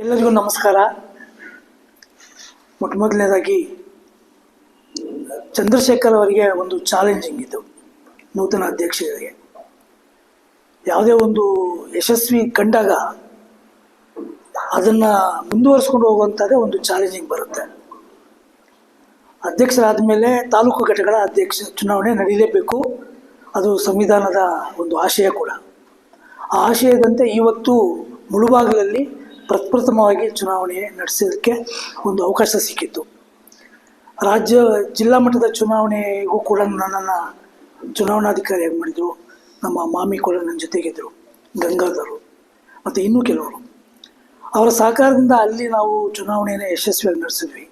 ಎಲ್ಲರಿಗೂ ನಮಸ್ಕಾರ. ಮೊಟ್ಟ ಮೊದಲನೇದಾಗಿ, ಚಂದ್ರಶೇಖರ್ ಅವರಿಗೆ ಒಂದು ಚಾಲೆಂಜಿಂಗ್ ಇದು, ನೂತನ ಅಧ್ಯಕ್ಷರಿಗೆ. ಯಾವುದೇ ಒಂದು ಯಶಸ್ವಿ ಕಂಡಾಗ ಅದನ್ನು ಮುಂದುವರಿಸ್ಕೊಂಡು ಹೋಗುವಂಥದ್ದೇ ಒಂದು ಚಾಲೆಂಜಿಂಗ್ ಬರುತ್ತೆ. ಅಧ್ಯಕ್ಷರಾದ ಮೇಲೆ ತಾಲೂಕು ಘಟಕಗಳ ಅಧ್ಯಕ್ಷ ಚುನಾವಣೆ ನಡೀಲೇಬೇಕು. ಅದು ಸಂವಿಧಾನದ ಒಂದು ಆಶಯ ಕೂಡ. ಆ ಆಶಯದಂತೆ ಇವತ್ತು ಮುಳುಬಾಗಿಲಲ್ಲಿ ಪ್ರಪ್ರಥಮವಾಗಿ ಚುನಾವಣೆ ನಡೆಸೋದಕ್ಕೆ ಒಂದು ಅವಕಾಶ ಸಿಕ್ಕಿತ್ತು. ರಾಜ್ಯ ಜಿಲ್ಲಾ ಮಟ್ಟದ ಚುನಾವಣೆಗೂ ಕೂಡ ನನ್ನನ್ನು ಚುನಾವಣಾಧಿಕಾರಿಯಾಗಿ ಮಾಡಿದರು. ನಮ್ಮ ಮಾಮಿ ಕೂಡ ನನ್ನ ಜೊತೆಗಿದ್ದರು ಗಂಗಾಧರು ಮತ್ತು ಇನ್ನೂ ಕೆಲವರು. ಅವರ ಸಹಕಾರದಿಂದ ಅಲ್ಲಿ ನಾವು ಚುನಾವಣೆಯನ್ನು ಯಶಸ್ವಿಯಾಗಿ ನಡೆಸಿದ್ವಿ.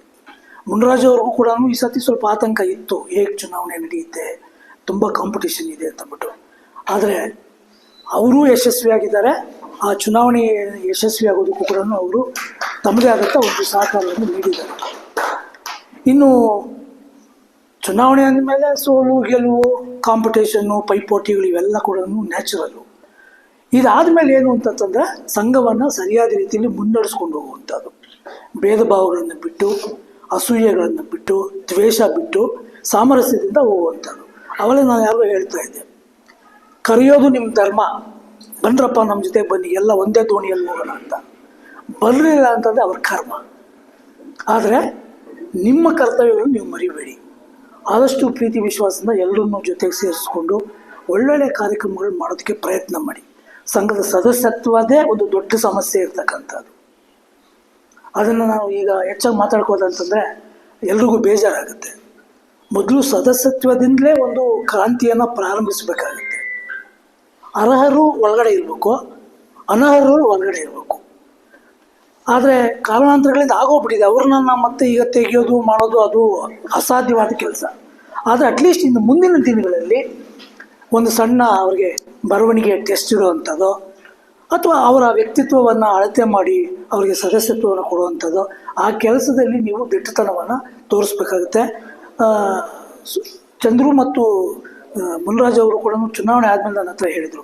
ಮುನ್ರಾಜು ಅವ್ರಿಗೂ ಕೂಡ ಈ ಸತಿ ಸ್ವಲ್ಪ ಆತಂಕ ಇತ್ತು. ಹೇಗೆ ಚುನಾವಣೆ ನಡೆಯುತ್ತೆ? ತುಂಬ ಕಾಂಪಿಟೇಷನ್ ಇದೆ ಅಂತಂದ್ಬಿಟ್ಟು ಆದರೆ ಅವರೂ ಯಶಸ್ವಿಯಾಗಿದ್ದಾರೆ. ಆ ಚುನಾವಣೆ ಯಶಸ್ವಿಯಾಗೋದಕ್ಕೂ ಕೂಡ ಅವರು ತಮ್ಮದೇ ಆದಂಥ ಒಂದು ಸಹಕಾರವನ್ನು ನೀಡಿದ್ದಾರೆ. ಇನ್ನು ಚುನಾವಣೆ ಅಂದಮೇಲೆ ಸೋಲು, ಗೆಲುವು ಕಾಂಪಿಟೇಷನ್ನು ಪೈಪೋಟಿಗಳು ಇವೆಲ್ಲ ಕೂಡ ನ್ಯಾಚುರಲ್ಲು ಇದಾದಮೇಲೆ ಏನು ಅಂತಂತಂದರೆ ಸಂಘವನ್ನು ಸರಿಯಾದ ರೀತಿಯಲ್ಲಿ ಮುನ್ನಡೆಸ್ಕೊಂಡು ಹೋಗುವಂಥದ್ದು. ಭೇದ ಭಾವಗಳನ್ನು ಬಿಟ್ಟು, ಅಸೂಯೆಗಳನ್ನು ಬಿಟ್ಟು, ದ್ವೇಷ ಬಿಟ್ಟು, ಸಾಮರಸ್ಯದಿಂದ ಹೋಗುವಂಥದ್ದು. ಅವೆಲ್ಲ ನಾನು ಯಾರು ಹೇಳ್ತಾ ಇದ್ದೆ. ಕರೆಯೋದು ನಿಮ್ಮ ಧರ್ಮ. ಬನ್ರಪ್ಪ ನಮ್ಮ ಜೊತೆ ಬನ್ನಿ, ಎಲ್ಲ ಒಂದೇ ದೋಣಿಯಲ್ಲಿ ಹೋಗೋಣ ಅಂತ. ಬರಲಿಲ್ಲ ಅಂತಂದರೆ ಅವ್ರ ಕರ್ಮ. ಆದರೆ ನಿಮ್ಮ ಕರ್ತವ್ಯಗಳನ್ನು ನೀವು ಮರಿಬೇಡಿ. ಆದಷ್ಟು ಪ್ರೀತಿ ವಿಶ್ವಾಸದಿಂದ ಎಲ್ಲರನ್ನೂ ಜೊತೆಗೆ ಸೇರಿಸ್ಕೊಂಡು ಒಳ್ಳೊಳ್ಳೆ ಕಾರ್ಯಕ್ರಮಗಳು ಮಾಡೋದಕ್ಕೆ ಪ್ರಯತ್ನ ಮಾಡಿ. ಸಂಘದ ಸದಸ್ಯತ್ವದೇ ಒಂದು ದೊಡ್ಡ ಸಮಸ್ಯೆ ಇರ್ತಕ್ಕಂಥದ್ದು. ಅದನ್ನು ನಾವು ಈಗ ಹೆಚ್ಚಾಗಿ ಮಾತಾಡ್ಕೋದಂತಂದರೆ ಎಲ್ರಿಗೂ ಬೇಜಾರಾಗುತ್ತೆ. ಮೊದಲು ಸದಸ್ಯತ್ವದಿಂದಲೇ ಒಂದು ಕ್ರಾಂತಿಯನ್ನು ಪ್ರಾರಂಭಿಸಬೇಕಾಗುತ್ತೆ. ಅರ್ಹರು ಒಳಗಡೆ ಇರಬೇಕು, ಅನರ್ಹರು ಒಳಗಡೆ ಇರಬೇಕು. ಆದರೆ ಕಾರಣಾಂತರಗಳಿಂದ ಆಗೋಗ್ಬಿಟ್ಟಿದೆ. ಅವ್ರನ್ನ ಮತ್ತೆ ಈಗ ತೆಗೆಯೋದು, ಮಾಡೋದು ಅದು ಅಸಾಧ್ಯವಾದ ಕೆಲಸ. ಆದರೆ ಅಟ್ಲೀಸ್ಟ್ ಇನ್ನು ಮುಂದಿನ ದಿನಗಳಲ್ಲಿ ಒಂದು ಸಣ್ಣ ಅವ್ರಿಗೆ ಬರವಣಿಗೆ ಟೆಸ್ಟ್ ಇಡುವಂಥದ್ದು ಅಥವಾ ಅವರ ವ್ಯಕ್ತಿತ್ವವನ್ನು ಅಳತೆ ಮಾಡಿ ಅವರಿಗೆ ಸದಸ್ಯತ್ವವನ್ನು ಕೊಡುವಂಥದ್ದು, ಆ ಕೆಲಸದಲ್ಲಿ ನೀವು ದಿಟ್ಟತನವನ್ನು ತೋರಿಸ್ಬೇಕಾಗುತ್ತೆ. ಚಂದ್ರು ಮತ್ತು ಮುನ್ರಾಜ್ ಅವರು ಕೂಡ ಚುನಾವಣೆ ಆದಮೇಲೆ ನನ್ನ ಹತ್ರ ಹೇಳಿದರು,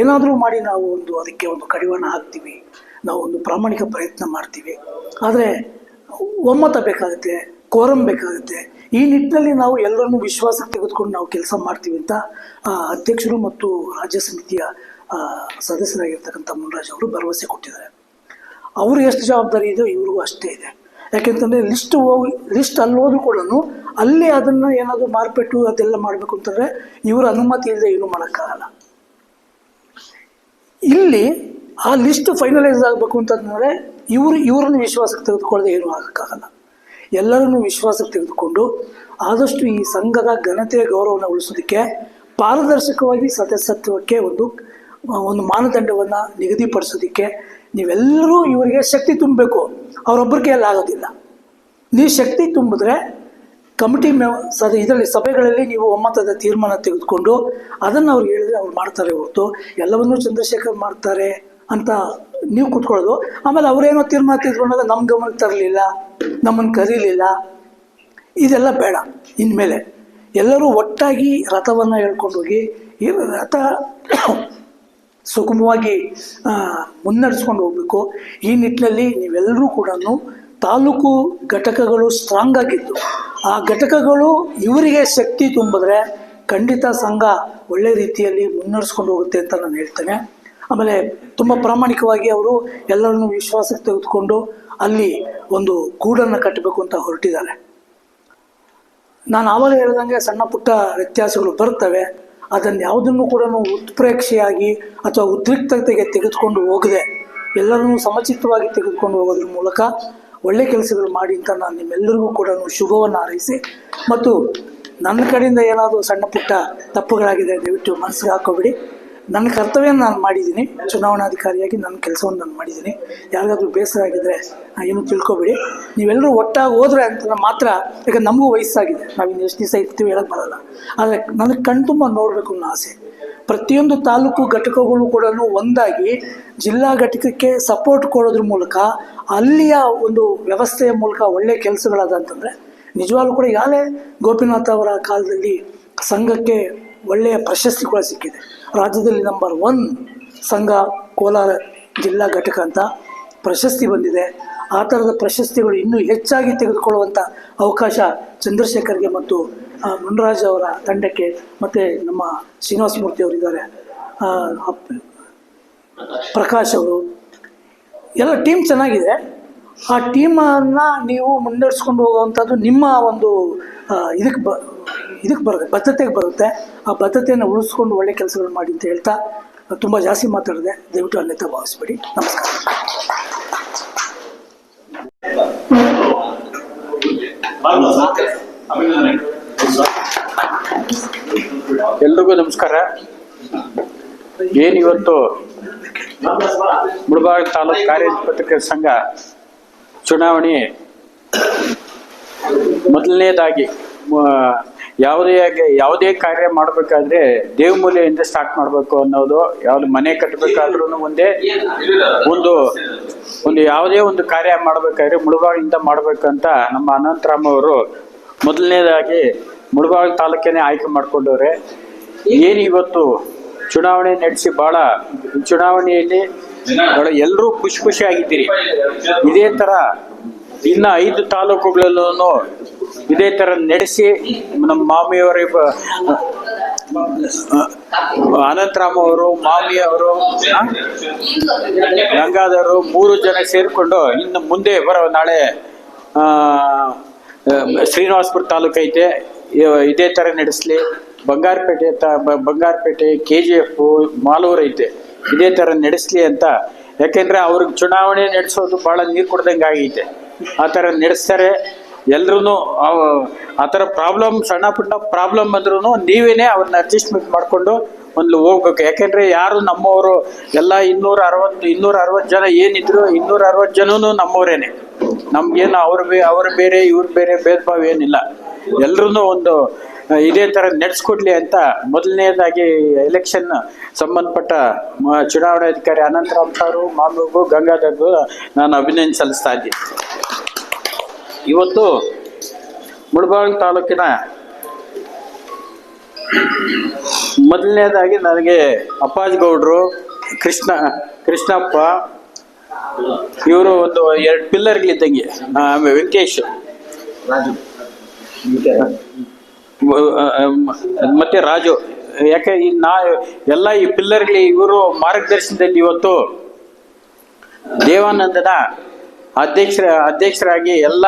ಏನಾದರೂ ಮಾಡಿ ನಾವು ಒಂದು ಅದಕ್ಕೆ ಒಂದು ಕಡಿವಾಣ ಹಾಕ್ತೀವಿ, ನಾವು ಒಂದು ಪ್ರಾಮಾಣಿಕ ಪ್ರಯತ್ನ ಮಾಡ್ತೀವಿ. ಆದರೆ ಒಮ್ಮತ ಬೇಕಾಗುತ್ತೆ ಕೋರಂ ಬೇಕಾಗುತ್ತೆ. ಈ ನಿಟ್ಟಿನಲ್ಲಿ ನಾವು ಎಲ್ಲರನ್ನೂ ವಿಶ್ವಾಸ ತೆಗೆದುಕೊಂಡು ನಾವು ಕೆಲಸ ಮಾಡ್ತೀವಿ ಅಂತ ಅಧ್ಯಕ್ಷರು ಮತ್ತು ರಾಜ್ಯ ಸಮಿತಿಯ ಸದಸ್ಯರಾಗಿರ್ತಕ್ಕಂಥ ಮುನ್ರಾಜ್ ಅವರು ಭರವಸೆ ಕೊಟ್ಟಿದ್ದಾರೆ. ಅವರು ಎಷ್ಟು ಜವಾಬ್ದಾರಿ ಇದೆಯೋ ಇವ್ರಿಗೂ ಅಷ್ಟೇ ಇದೆ. ಯಾಕೆಂತಂದರೆ ಲಿಸ್ಟ್ ಹೋಗಿ ಲಿಸ್ಟ್ ಅಲ್ಲಿ ಕೂಡ ಅಲ್ಲಿ ಅದನ್ನು ಏನಾದರೂ ಮಾರ್ಪೆಟ್ಟು ಅದೆಲ್ಲ ಮಾಡಬೇಕು ಅಂತಂದರೆ ಇವರ ಅನುಮತಿ ಇಲ್ಲದೆ ಏನೂ ಮಾಡೋಕ್ಕಾಗಲ್ಲ. ಇಲ್ಲಿ ಆ ಲಿಸ್ಟ್ ಫೈನಲೈಸ್ ಆಗಬೇಕು ಅಂತಂದರೆ ಇವರು, ಇವರನ್ನು ವಿಶ್ವಾಸಕ್ಕೆ ತೆಗೆದುಕೊಳ್ಳದೆ ಏನೂ ಆಗೋಕ್ಕಾಗಲ್ಲ. ಎಲ್ಲರನ್ನು ವಿಶ್ವಾಸಕ್ಕೆ ತೆಗೆದುಕೊಂಡು ಆದಷ್ಟು ಈ ಸಂಘದ ಘನತೆಯ ಗೌರವವನ್ನು ಉಳಿಸೋದಕ್ಕೆ ಪಾರದರ್ಶಕವಾಗಿ ಸದಸ್ಯತ್ವಕ್ಕೆ ಒಂದು ಒಂದು ಮಾನದಂಡವನ್ನು ನಿಗದಿಪಡಿಸೋದಕ್ಕೆ ನೀವೆಲ್ಲರೂ ಇವರಿಗೆ ಶಕ್ತಿ ತುಂಬಬೇಕು. ಅವರೊಬ್ಬರಿಗೆ ಎಲ್ಲ ಆಗೋದಿಲ್ಲ. ನೀವು ಶಕ್ತಿ ತುಂಬಿದ್ರೆ ಕಮಿಟಿ ಮೆ ಸದ ಇದರಲ್ಲಿ ಸಭೆಗಳಲ್ಲಿ ನೀವು ಒಮ್ಮತದ ತೀರ್ಮಾನ ತೆಗೆದುಕೊಂಡು ಅದನ್ನು ಅವ್ರು ಹೇಳಿದ್ರೆ ಅವ್ರು ಮಾಡ್ತಾರೆ ಹೊರತು ಎಲ್ಲವನ್ನೂ ಚಂದ್ರಶೇಖರ್ ಮಾಡ್ತಾರೆ ಅಂತ ನೀವು ಕೂತ್ಕೊಳ್ಳೋದು. ಆಮೇಲೆ ಅವರೇನೋ ತೀರ್ಮಾನ ತೆಗೆದುಕೊಂಡಾಗ ನಮ್ಮ ಗಮನಕ್ಕೆ ತರಲಿಲ್ಲ ನಮ್ಮನ್ನು ಕರೀಲಿಲ್ಲ. ಇದೆಲ್ಲ ಬೇಡ. ಇನ್ಮೇಲೆ ಎಲ್ಲರೂ ಒಟ್ಟಾಗಿ ರಥವನ್ನು ಹೇಳ್ಕೊಂಡೋಗಿ ಈ ರಥ ಸುಗಮವಾಗಿ ಮುನ್ನಡೆಸ್ಕೊಂಡು ಹೋಗಬೇಕು. ಈ ನಿಟ್ಟಿನಲ್ಲಿ ನೀವೆಲ್ಲರೂ ಕೂಡ ತಾಲೂಕು ಘಟಕಗಳು ಸ್ಟ್ರಾಂಗ್ ಆಗಿದ್ದು, ಆ ಘಟಕಗಳು ಇವರಿಗೆ ಶಕ್ತಿ ತುಂಬಿದ್ರೆ ಖಂಡಿತ ಸಂಘ ಒಳ್ಳೆ ರೀತಿಯಲ್ಲಿ ಮುನ್ನಡೆಸ್ಕೊಂಡು ಹೋಗುತ್ತೆ ಅಂತ ನಾನು ಹೇಳ್ತೇನೆ. ಆಮೇಲೆ ತುಂಬ ಪ್ರಾಮಾಣಿಕವಾಗಿ ಅವರು ಎಲ್ಲರನ್ನು ವಿಶ್ವಾಸಕ್ಕೆ ತೆಗೆದುಕೊಂಡು ಅಲ್ಲಿ ಒಂದು ಗೂಡನ್ನು ಕಟ್ಟಬೇಕು ಅಂತ ಹೊರಟಿದ್ದಾರೆ. ನಾನು ಆವಾಗ ಹೇಳ್ದಂಗೆ ಸಣ್ಣ ಪುಟ್ಟ ವ್ಯತ್ಯಾಸಗಳು ಬರ್ತವೆ. ಅದನ್ನು ಯಾವುದನ್ನು ಕೂಡ ಉತ್ಪ್ರೇಕ್ಷೆಯಾಗಿ ಅಥವಾ ಉದ್ರಿಕ್ತತೆಗೆ ತೆಗೆದುಕೊಂಡು ಹೋಗದೆ, ಎಲ್ಲರನ್ನೂ ಸಮಚಿತವಾಗಿ ತೆಗೆದುಕೊಂಡು ಹೋಗೋದ್ರ ಮೂಲಕ ಒಳ್ಳೆ ಕೆಲಸಗಳು ಮಾಡಿ ಅಂತ ನಾನು ನಿಮ್ಮೆಲ್ಲರಿಗೂ ಕೂಡ ಶುಭವನ್ನು ಹಾರೈಸಿ. ಮತ್ತು ನನ್ನ ಕಡೆಯಿಂದ ಏನಾದರೂ ಸಣ್ಣ ಪುಟ್ಟ ತಪ್ಪುಗಳಾಗಿದೆ ದಯವಿಟ್ಟು ಮನಸ್ಸಿಗೆ ಹಾಕೋಬಿಡಿ. ನನ್ನ ಕರ್ತವ್ಯ ನಾನು ಮಾಡಿದ್ದೀನಿ. ಚುನಾವಣಾಧಿಕಾರಿಯಾಗಿ ನನ್ನ ಕೆಲಸವನ್ನು ನಾನು ಮಾಡಿದ್ದೀನಿ. ಯಾರಿಗಾದ್ರೂ ಬೇಸರ ಆಗಿದ್ದರೆ ಏನು ತಿಳ್ಕೊಬೇಡಿ. ನೀವೆಲ್ಲರೂ ಒಟ್ಟಾಗಿ ಹೋದ್ರೆ ಅಂತ ಮಾತ್ರ ಈಗ ನಮಗೂ ವಯಸ್ಸಾಗಿದೆ. ನಾವು ಇನ್ನು ಎಷ್ಟು ದಿವಸ ಇರ್ತೀವಿ ಹೇಳಕ್ಕೆ ಬರಲ್ಲ. ಆದರೆ ನನಗೆ ಕಣ್ತುಂಬ ನೋಡಬೇಕು ಅನ್ನೋ ಆಸೆ. ಪ್ರತಿಯೊಂದು ತಾಲೂಕು ಘಟಕಗಳು ಕೂಡ ಒಂದಾಗಿ ಜಿಲ್ಲಾ ಘಟಕಕ್ಕೆ ಸಪೋರ್ಟ್ ಕೊಡೋದ್ರ ಮೂಲಕ ಅಲ್ಲಿಯ ಒಂದು ವ್ಯವಸ್ಥೆಯ ಮೂಲಕ ಒಳ್ಳೆಯ ಕೆಲಸಗಳಾದ ಅಂತಂದರೆ, ನಿಜವಾಗ್ಲೂ ಕೂಡ ಈಗಾಗಲೇ ಗೋಪಿನಾಥ್ ಅವರ ಕಾಲದಲ್ಲಿ ಸಂಘಕ್ಕೆ ಒಳ್ಳೆಯ ಪ್ರಶಸ್ತಿ ಕೂಡ ಸಿಕ್ಕಿದೆ. ರಾಜ್ಯದಲ್ಲಿ ನಂಬರ್ ಒನ್ ಸಂಘ ಕೋಲಾರ ಜಿಲ್ಲಾ ಘಟಕ ಅಂತ ಪ್ರಶಸ್ತಿ ಬಂದಿದೆ. ಆ ಥರದ ಪ್ರಶಸ್ತಿಗಳು ಇನ್ನೂ ಹೆಚ್ಚಾಗಿ ತೆಗೆದುಕೊಳ್ಳುವಂಥ ಅವಕಾಶ ಚಂದ್ರಶೇಖರ್ಗೆ ಮತ್ತು ಮುನ್ರಾಜ್ ಅವರ ತಂಡಕ್ಕೆ ಮತ್ತು ನಮ್ಮ ಶ್ರೀನಿವಾಸ ಮೂರ್ತಿ ಅವರಿದ್ದಾರೆ ಪ್ರಕಾಶ್ ಅವರು. ಎಲ್ಲ ಟೀಮ್ ಚೆನ್ನಾಗಿದೆ. ಆ ಟೀಮನ್ನು ನೀವು ಮುನ್ನಡೆಸ್ಕೊಂಡು ಹೋಗುವಂಥದ್ದು ನಿಮ್ಮ ಒಂದು ಇದಕ್ಕೆ ಬ, ಇದಕ್ಕೆ ಬರುತ್ತೆ, ಬದ್ಧತೆಗೆ ಬರುತ್ತೆ. ಆ ಬದ್ಧತೆಯನ್ನು ಉಳಿಸ್ಕೊಂಡು ಒಳ್ಳೆ ಕೆಲಸಗಳು ಮಾಡಿ ಅಂತ ಹೇಳ್ತಾ, ತುಂಬ ಜಾಸ್ತಿ ಮಾತಾಡಿದೆ. ದಯವಿಟ್ಟು ಅಲ್ಲಿಂದ ಭಾವಿಸ್ಬೇಡಿ. ನಮಸ್ಕಾರ. ಎಲ್ರಿಗೂ ನಮಸ್ಕಾರ. ಏನಿವತ್ತು ಮುಳಬಾಗ ತಾಲೂಕು ಕಾರ್ಯಪತ್ರಿಕೆ ಸಂಘ ಚುನಾವಣೆ ಮೊದಲನೇದಾಗಿ ಯಾವುದೇ ಯಾವುದೇ ಕಾರ್ಯ ಮಾಡಬೇಕಾದ್ರೆ ದೇವಮೂಲೆಯಿಂದ ಸ್ಟಾರ್ಟ್ ಮಾಡಬೇಕು ಅನ್ನೋದು, ಯಾವ್ದು ಮನೆ ಕಟ್ಟಬೇಕಾದ್ರೂ ಮುಂದೆ ಒಂದು ಒಂದು ಯಾವುದೇ ಒಂದು ಕಾರ್ಯ ಮಾಡಬೇಕಾದ್ರೆ ಮುಳುಬಾಗಿಲಿಂದ ಮಾಡಬೇಕಂತ ನಮ್ಮ ಅನಂತರಾಮ್ ಅವರು ಮೊದಲನೇದಾಗಿ ಮುಳಬಾಗಿಲು ತಾಲೂಕೇನೆ ಆಯ್ಕೆ ಮಾಡಿಕೊಂಡವ್ರೆ. ಏನು ಇವತ್ತು ಚುನಾವಣೆ ನಡೆಸಿ ಭಾಳ ಚುನಾವಣೆಯಲ್ಲಿ ಎಲ್ಲರೂ ಖುಷಿ ಖುಷಿಯಾಗಿದ್ದೀರಿ ಇದೇ ತರ ಇನ್ನ ಐದು ತಾಲೂಕುಗಳಲ್ಲೂ ಇದೇ ತರ ನಡೆಸಿ ನಮ್ಮ ಮಾಮಿಯವರ ಅನಂತರಾಮ್ ಅವರು, ಮಾಮಿ ಅವರು, ಆ? ಗಂಗಾಧರು ಮೂರು ಜನ ಸೇರಿಕೊಂಡು ಇನ್ನು ಮುಂದೆ ಬರೋ ನಾಳೆ ಶ್ರೀನಿವಾಸ್ಪುರ ತಾಲೂಕು ಐತೆ. ಇದೇ ಥರ ನಡೆಸಲಿ. ಬಂಗಾರಪೇಟೆ ತ Bangarapet, K G F, Malur ಐತೆ. ಇದೇ ಥರ ನಡೆಸಲಿ ಅಂತ. ಯಾಕೆಂದರೆ ಅವ್ರಿಗೆ ಚುನಾವಣೆ ನಡೆಸೋದು ಭಾಳ ನೀರು ಕೊಡ್ದಂಗೆ ಆಗೈತೆ. ಆ ಥರ ನಡೆಸ್ತಾರೆ. ಎಲ್ರೂ ಆ ಥರ ಪ್ರಾಬ್ಲಮ್ ಸಣ್ಣ ಪುಟ್ಟ ಪ್ರಾಬ್ಲಮ್ ಬಂದ್ರೂ ನೀವೇನೇ ಅವ್ರನ್ನ ಅಡ್ಜಸ್ಟ್ಮೆಂಟ್ ಮಾಡಿಕೊಂಡು ಒಂದು ಹೋಗ್ಬೇಕು. ಯಾಕೆಂದರೆ ಯಾರು ನಮ್ಮವರು ಎಲ್ಲ ಇನ್ನೂರ ಅರವತ್ತು ಇನ್ನೂರ ಅರವತ್ತು ಜನ ಏನಿದ್ರು ಇನ್ನೂರ ಅರವತ್ತು ಜನನು ನಮ್ಮವರೇನೆ. ನಮ್ಗೇನು ಅವ್ರ ಬೇ, ಅವ್ರ ಬೇರೆ, ಇವ್ರ ಬೇರೆ ಭೇದ ಭಾವ ಏನಿಲ್ಲ. ಎಲ್ರೂ ಒಂದು ಇದೇ ಥರ ನಡೆಸ್ಕೊಡ್ಲಿ ಅಂತ ಮೊದಲನೇದಾಗಿ ಎಲೆಕ್ಷನ್ ಸಂಬಂಧಪಟ್ಟ ಚುನಾವಣಾ ಚುನಾವಣಾಧಿಕಾರಿ ಅನಂತರಾಮ್ ಸಾರು ಮಾಮೂಗು ಗಂಗಾಧರ್ಗೂ ನಾನು ಅಭಿನಂದನೆ ಸಲ್ಲಿಸ್ತಾ ಇದ್ದೀನಿ. ಇವತ್ತು ಮುಳಬಾಗಿಲು ತಾಲೂಕಿನ ಮೊದಲನೇದಾಗಿ ನನಗೆ ಅಪ್ಪಾಜಿ ಗೌಡ್ರು ಕೃಷ್ಣ, ಕೃಷ್ಣಪ್ಪ, ಇವರು ಒಂದು ಎರಡು ಪಿಲ್ಲರ್ಗಳಿದ್ದಂಗೆ ವೆಂಕಟೇಶ್. ಮ- ಮತ್ತೆ ರಾಜು, ಯಾಕೆ ಈ ನಾ, ಎಲ್ಲ ಈ ಪಿಲ್ಲರ್ಗಳು ಇವರು ಮಾರ್ಗದರ್ಶನದಲ್ಲಿ ಇವತ್ತು ದೇವಾನಂದನ ಅಧ್ಯಕ್ಷರ ಅಧ್ಯಕ್ಷರಾಗಿ ಎಲ್ಲ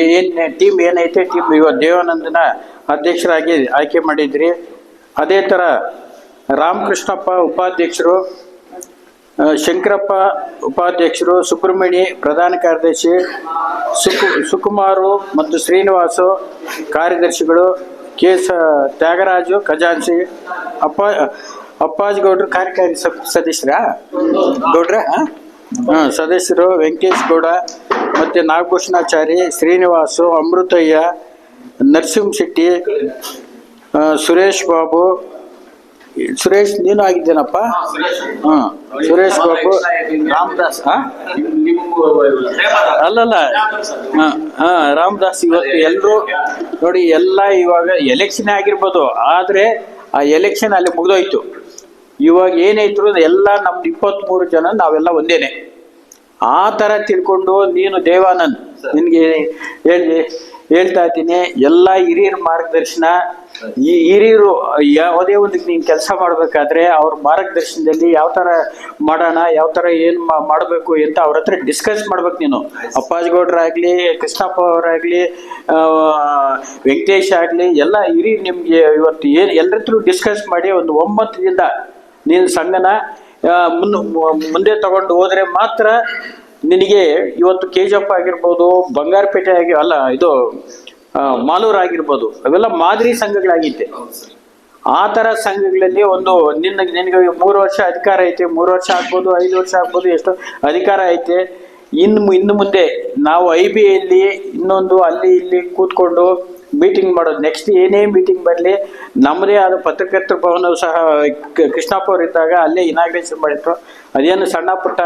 ಏನು, ಟೀಮ್ ಏನೈತೆ, ಟೀಮ್ ಇವತ್ತು ದೇವಾನಂದನ ಅಧ್ಯಕ್ಷರಾಗಿ ಆಯ್ಕೆ ಮಾಡಿದ್ರಿ. ಅದೇ ಥರ ರಾಮಕೃಷ್ಣಪ್ಪ ಉಪಾಧ್ಯಕ್ಷರು ಶಂಕರಪ್ಪ ಉಪಾಧ್ಯಕ್ಷರು ಸುಬ್ರಹ್ಮಣಿ ಪ್ರಧಾನ ಕಾರ್ಯದರ್ಶಿ, ಸುಕು, ಸುಕುಮಾರು ಮತ್ತು ಶ್ರೀನಿವಾಸು ಕಾರ್ಯದರ್ಶಿಗಳು ಕೆ ಸ ತ್ಯಾಗರಾಜು, ಖಜಾಂಚಿ, ಅಪ್ಪ, ಅಪ್ಪಾಜಿ ಗೌಡ್ರು, ಕಾರ್ಯಕಾರಿ ಸದಸ್ಯರ ಸದಸ್ಯರಾ? ಗೌಡ್ರ ಹಾಂ, ಸದಸ್ಯರು ವೆಂಕಟೇಶ್ ಗೌಡ ಮತ್ತು ನಾಗಭೂಷಣಾಚಾರಿ, ಶ್ರೀನಿವಾಸು, ಅಮೃತಯ್ಯ, ನರಸಿಂಹ ಶೆಟ್ಟಿ ಸುರೇಶ್ ಬಾಬು. ಸುರೇಶ್, ನೀನು ಆಗಿದ್ದೇನಪ್ಪ? ಹಾಂ, ಸುರೇಶ್ ಬಾಬು, ರಾಮದಾಸ್? ಅಲ್ಲಲ್ಲ ರಾಮದಾಸ್ ಇವತ್ತು ಎಲ್ಲರೂ ನೋಡಿ, ಎಲ್ಲ ಇವಾಗ ಎಲೆಕ್ಷನ್ ಆಗಿರ್ಬೋದು, ಆದ್ರೆ ಆ ಎಲೆಕ್ಷನ್ ಅಲ್ಲಿ ಮುಗ್ದೋಯ್ತು. ಇವಾಗ ಏನಾಯ್ತು ಎಲ್ಲ ನಮ್ದು ಇಪ್ಪತ್ಮೂರು ಜನ ನಾವೆಲ್ಲ ಒಂದೇನೆ. ಆ ತರ ತಿಳ್ಕೊಂಡು ನೀನು ದೇವಾನಂದ್, ನಿನಗೆ ಹೇಳಿ, ಹೇಳ್ತಾ ಇದ್ದೀನಿ, ಎಲ್ಲ ಹಿರಿಯರ ಮಾರ್ಗದರ್ಶನ ಈ ಹಿರಿಯರು ಯಾವುದೇ ಒಂದು ನೀನು ಕೆಲಸ ಮಾಡಬೇಕಾದ್ರೆ ಅವ್ರ ಮಾರ್ಗದರ್ಶನದಲ್ಲಿ ಯಾವ ಥರ ಮಾಡೋಣ, ಯಾವ ಥರ ಏನು ಮಾಡಬೇಕು ಅಂತ ಅವ್ರ ಹತ್ರ ಡಿಸ್ಕಸ್ ಮಾಡ್ಬೇಕು ನೀನು. ಅಪ್ಪಾಜಿಗೌಡ್ರಾಗಲಿ ಕೃಷ್ಣಪ್ಪ ಅವರಾಗಲಿ ವೆಂಕಟೇಶ್ ಆಗಲಿ, ಎಲ್ಲ ಹಿರಿಯರು ನಿಮಗೆ ಇವತ್ತು ಏನು ಎಲ್ಲರ ಹತ್ರ ಡಿಸ್ಕಸ್ ಮಾಡಿ ಒಂದು ಒಮ್ಮತದಿಂದ ನೀನು ಸಂಘನ ಮುನ್ನ ಮುಂದೆ ತಗೊಂಡು ಹೋದರೆ ಮಾತ್ರ ನಿನಗೆ ಇವತ್ತು ಕೆ ಜಿ ಎಫ್ ಆಗಿರ್ಬೋದು, ಬಂಗಾರಪೇಟೆ ಆಗಿ, ಅಲ್ಲ, ಇದು ಮಾಲೂರು ಆಗಿರ್ಬೋದು. ಅವೆಲ್ಲ ಮಾದರಿ ಸಂಘಗಳಾಗಿತ್ತೆ ಆ ತರ ಸಂಘಗಳಲ್ಲಿ ಒಂದು ನಿನ್ನ ನಿನಗೆ ಮೂರು ವರ್ಷ ಅಧಿಕಾರ ಐತೆ ಮೂರು ವರ್ಷ ಆಗ್ಬೋದು ಐದು ವರ್ಷ ಆಗ್ಬೋದು ಎಷ್ಟು ಅಧಿಕಾರ ಐತೆ. ಇನ್ನು ಇನ್ನು ಮುಂದೆ ನಾವು ಐ ಬಿ ಎಲ್ಲಿ ಇನ್ನೊಂದು ಅಲ್ಲಿ ಇಲ್ಲಿ ಕೂತ್ಕೊಂಡು ಮೀಟಿಂಗ್ ಮಾಡೋದು. ನೆಕ್ಸ್ಟ್ ಏನೇ ಮೀಟಿಂಗ್ ಬರಲಿ ನಮ್ಮದೇ ಆದ ಪತ್ರಕರ್ತೃ ಭವನ ಸಹ ಕೃಷ್ಣಪ್ಪ ಅವರು ಇದ್ದಾಗ ಅಲ್ಲೇ ಇನಾಗ್ರೇಷನ್ ಮಾಡಿದ್ರು. ಅದೇನು ಸಣ್ಣ ಪುಟ್ಟ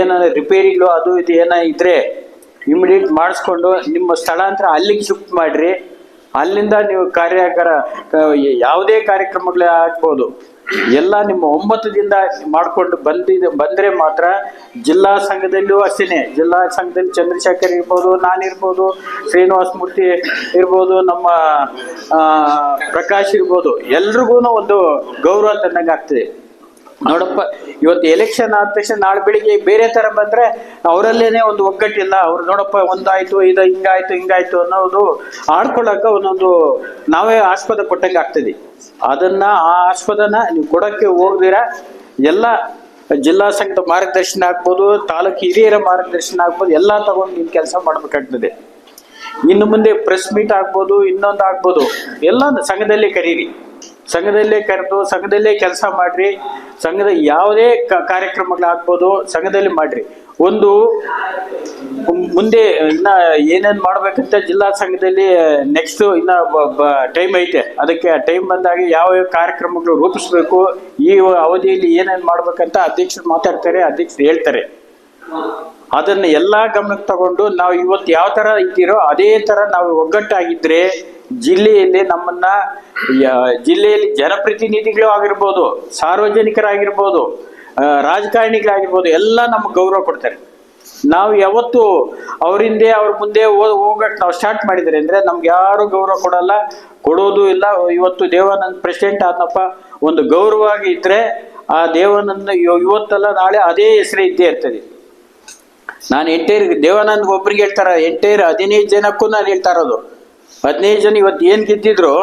ಏನಾದ್ರು ರಿಪೇರಿಗಳು ಅದು ಇದು ಏನೋ ಇದ್ರೆ ಇಮಿಡಿಯೇಟ್ ಮಾಡಿಸ್ಕೊಂಡು ನಿಮ್ಮ ಸ್ಥಳಾಂತರ ಅಲ್ಲಿಗೆ ಶಿಫ್ಟ್ ಮಾಡಿರಿ. ಅಲ್ಲಿಂದ ನೀವು ಕಾರ್ಯಕರ ಯಾವುದೇ ಕಾರ್ಯಕ್ರಮಗಳೇ ಆಗ್ಬೋದು. ಎಲ್ಲ ನಿಮ್ಮ ಒಮ್ಮತದಿಂದ ಮಾಡ್ಕೊಂಡು ಬಂದಿದೆ, ಬಂದ್ರೆ ಮಾತ್ರ ಜಿಲ್ಲಾ ಸಂಘದಲ್ಲೂ ಅಷ್ಟೇನೆ. ಜಿಲ್ಲಾ ಸಂಘದಲ್ಲಿ ಚಂದ್ರಶೇಖರ್ ಇರ್ಬೋದು ನಾನಿರ್ಬೋದು ಶ್ರೀನಿವಾಸ ಮೂರ್ತಿ ಇರ್ಬೋದು, ನಮ್ಮ ಪ್ರಕಾಶ್ ಇರ್ಬೋದು. ಎಲ್ರಿಗೂ ಒಂದು ಗೌರವ ತಂದಂಗೆ ಆಗ್ತದೆ ನೋಡಪ್ಪ, ಇವತ್ತು ಎಲೆಕ್ಷನ್ ಆದ ತಕ್ಷಣ ನಾಳೆ ಬೆಳಿಗ್ಗೆ ಬೇರೆ ತರ ಬಂದ್ರೆ ಅವರಲ್ಲೇನೆ ಒಂದು ಒಗ್ಗಟ್ಟಿಲ್ಲ. ಅವ್ರು ನೋಡಪ್ಪ, ಒಂದಾಯ್ತು, ಇದು ಹಿಂಗಾಯ್ತು ಹಿಂಗಾಯ್ತು ಅನ್ನೋದು ಆಡ್ಕೊಳಕ ಒಂದೊಂದು ನಾವೇ ಆಸ್ಪದ ಕೊಟ್ಟಂಗೆ ಆಗ್ತದೆ. ಅದನ್ನ, ಆ ಆಸ್ಪದನ ನೀವು ಕೊಡಕ್ಕೆ ಹೋಗ್ದಿರ. ಎಲ್ಲ ಜಿಲ್ಲಾ ಸಂಘದ ಮಾರ್ಗದರ್ಶನ ಆಗ್ಬೋದು, ತಾಲೂಕು ಹಿರಿಯರ ಮಾರ್ಗದರ್ಶನ ಆಗ್ಬೋದು, ಎಲ್ಲ ತಗೊಂಡು ನೀವು ಕೆಲಸ ಮಾಡ್ಬೇಕಾಗ್ತದೆ. ಇನ್ನು ಮುಂದೆ ಪ್ರೆಸ್ ಮೀಟ್ ಆಗ್ಬೋದು, ಇನ್ನೊಂದು ಆಗ್ಬೋದು. ಎಲ್ಲ ಸಂಘದಲ್ಲೇ ಕರೀರಿ. ಸಂಘದಲ್ಲೇ ಕರೆದು, ಸಂಘದಲ್ಲೇ ಕೆಲಸ ಮಾಡ್ರಿ, ಸಂಘದ ಯಾವುದೇ ಕಾರ್ಯಕ್ರಮಗಳಾಗ್ಬೋದು ಸಂಘದಲ್ಲಿ ಮಾಡ್ರಿ. ಒಂದು ಮುಂದೆ ಇನ್ನ ಏನೇನು ಮಾಡ್ಬೇಕಂತ ಜಿಲ್ಲಾ ಸಂಘದಲ್ಲಿ ನೆಕ್ಸ್ಟ್ ಇನ್ನ ಟೈಮ್ ಐತೆ. ಅದಕ್ಕೆ ಟೈಮ್ ಬಂದಾಗ ಯಾವ ಯಾವ ಕಾರ್ಯಕ್ರಮಗಳು ರೂಪಿಸ್ಬೇಕು, ಈ ಅವಧಿಯಲ್ಲಿ ಏನೇನು ಮಾಡ್ಬೇಕಂತ ಅಧ್ಯಕ್ಷರು ಮಾತಾಡ್ತಾರೆ, ಅಧ್ಯಕ್ಷರು ಹೇಳ್ತಾರೆ. ಅದನ್ನ ಎಲ್ಲಾ ಗಮನಕ್ಕೆ ತಗೊಂಡು ನಾವು ಇವತ್ತು ಯಾವ ತರ ಇದ್ದೀರೋ ಅದೇ ತರ ನಾವು ಒಗ್ಗಟ್ಟಾಗಿದ್ರೆ ಜಿಲ್ಲೆಯಲ್ಲಿ ನಮ್ಮನ್ನ ಜಿಲ್ಲೆಯಲ್ಲಿ ಜನಪ್ರತಿನಿಧಿಗಳು ಆಗಿರ್ಬೋದು, ಸಾರ್ವಜನಿಕರಾಗಿರ್ಬೋದು ರಾಜಕಾರಣಿಗಳಾಗಿರ್ಬೋದು, ಎಲ್ಲ ನಮ್ಗೆ ಗೌರವ ಕೊಡ್ತಾರೆ. ನಾವು ಯಾವತ್ತು ಅವರಿಂದೆ, ಅವ್ರ ಮುಂದೆ ಹೋಗಕ್ ನಾವು ಸ್ಟಾರ್ಟ್ ಮಾಡಿದ್ರೆ ಅಂದ್ರೆ ನಮ್ಗೆ ಯಾರು ಗೌರವ ಕೊಡಲ್ಲ. ಕೊಡೋದು ಇಲ್ಲ. ಇವತ್ತು ದೇವಾನಂದ್ ಪ್ರೆಸಿಡೆಂಟ್ ಆದನಪ್ಪ, ಒಂದು ಗೌರವವಾಗಿ ಇದ್ರೆ ಆ ದೇವಾನಂದ ಇವ- ಇವತ್ತಲ್ಲ ನಾಳೆ ಅದೇ ಹೆಸರೇ ಇದ್ದೇ ಇರ್ತದೆ. ನಾನು ಎಂಟೈರ್, ದೇವಾನಂದ್ ಒಬ್ರಿಗೆ ಹೇಳ್ತಾರ, ಎಂಟೈರ್ ಹದಿನೈದು ಜನಕ್ಕೂ ನಾನು ಹೇಳ್ತಾ ಇರೋದು. ಹದಿನೈದು ಜನ ಇವತ್ತು ಏನು ಗೆದ್ದಿದ್ರು?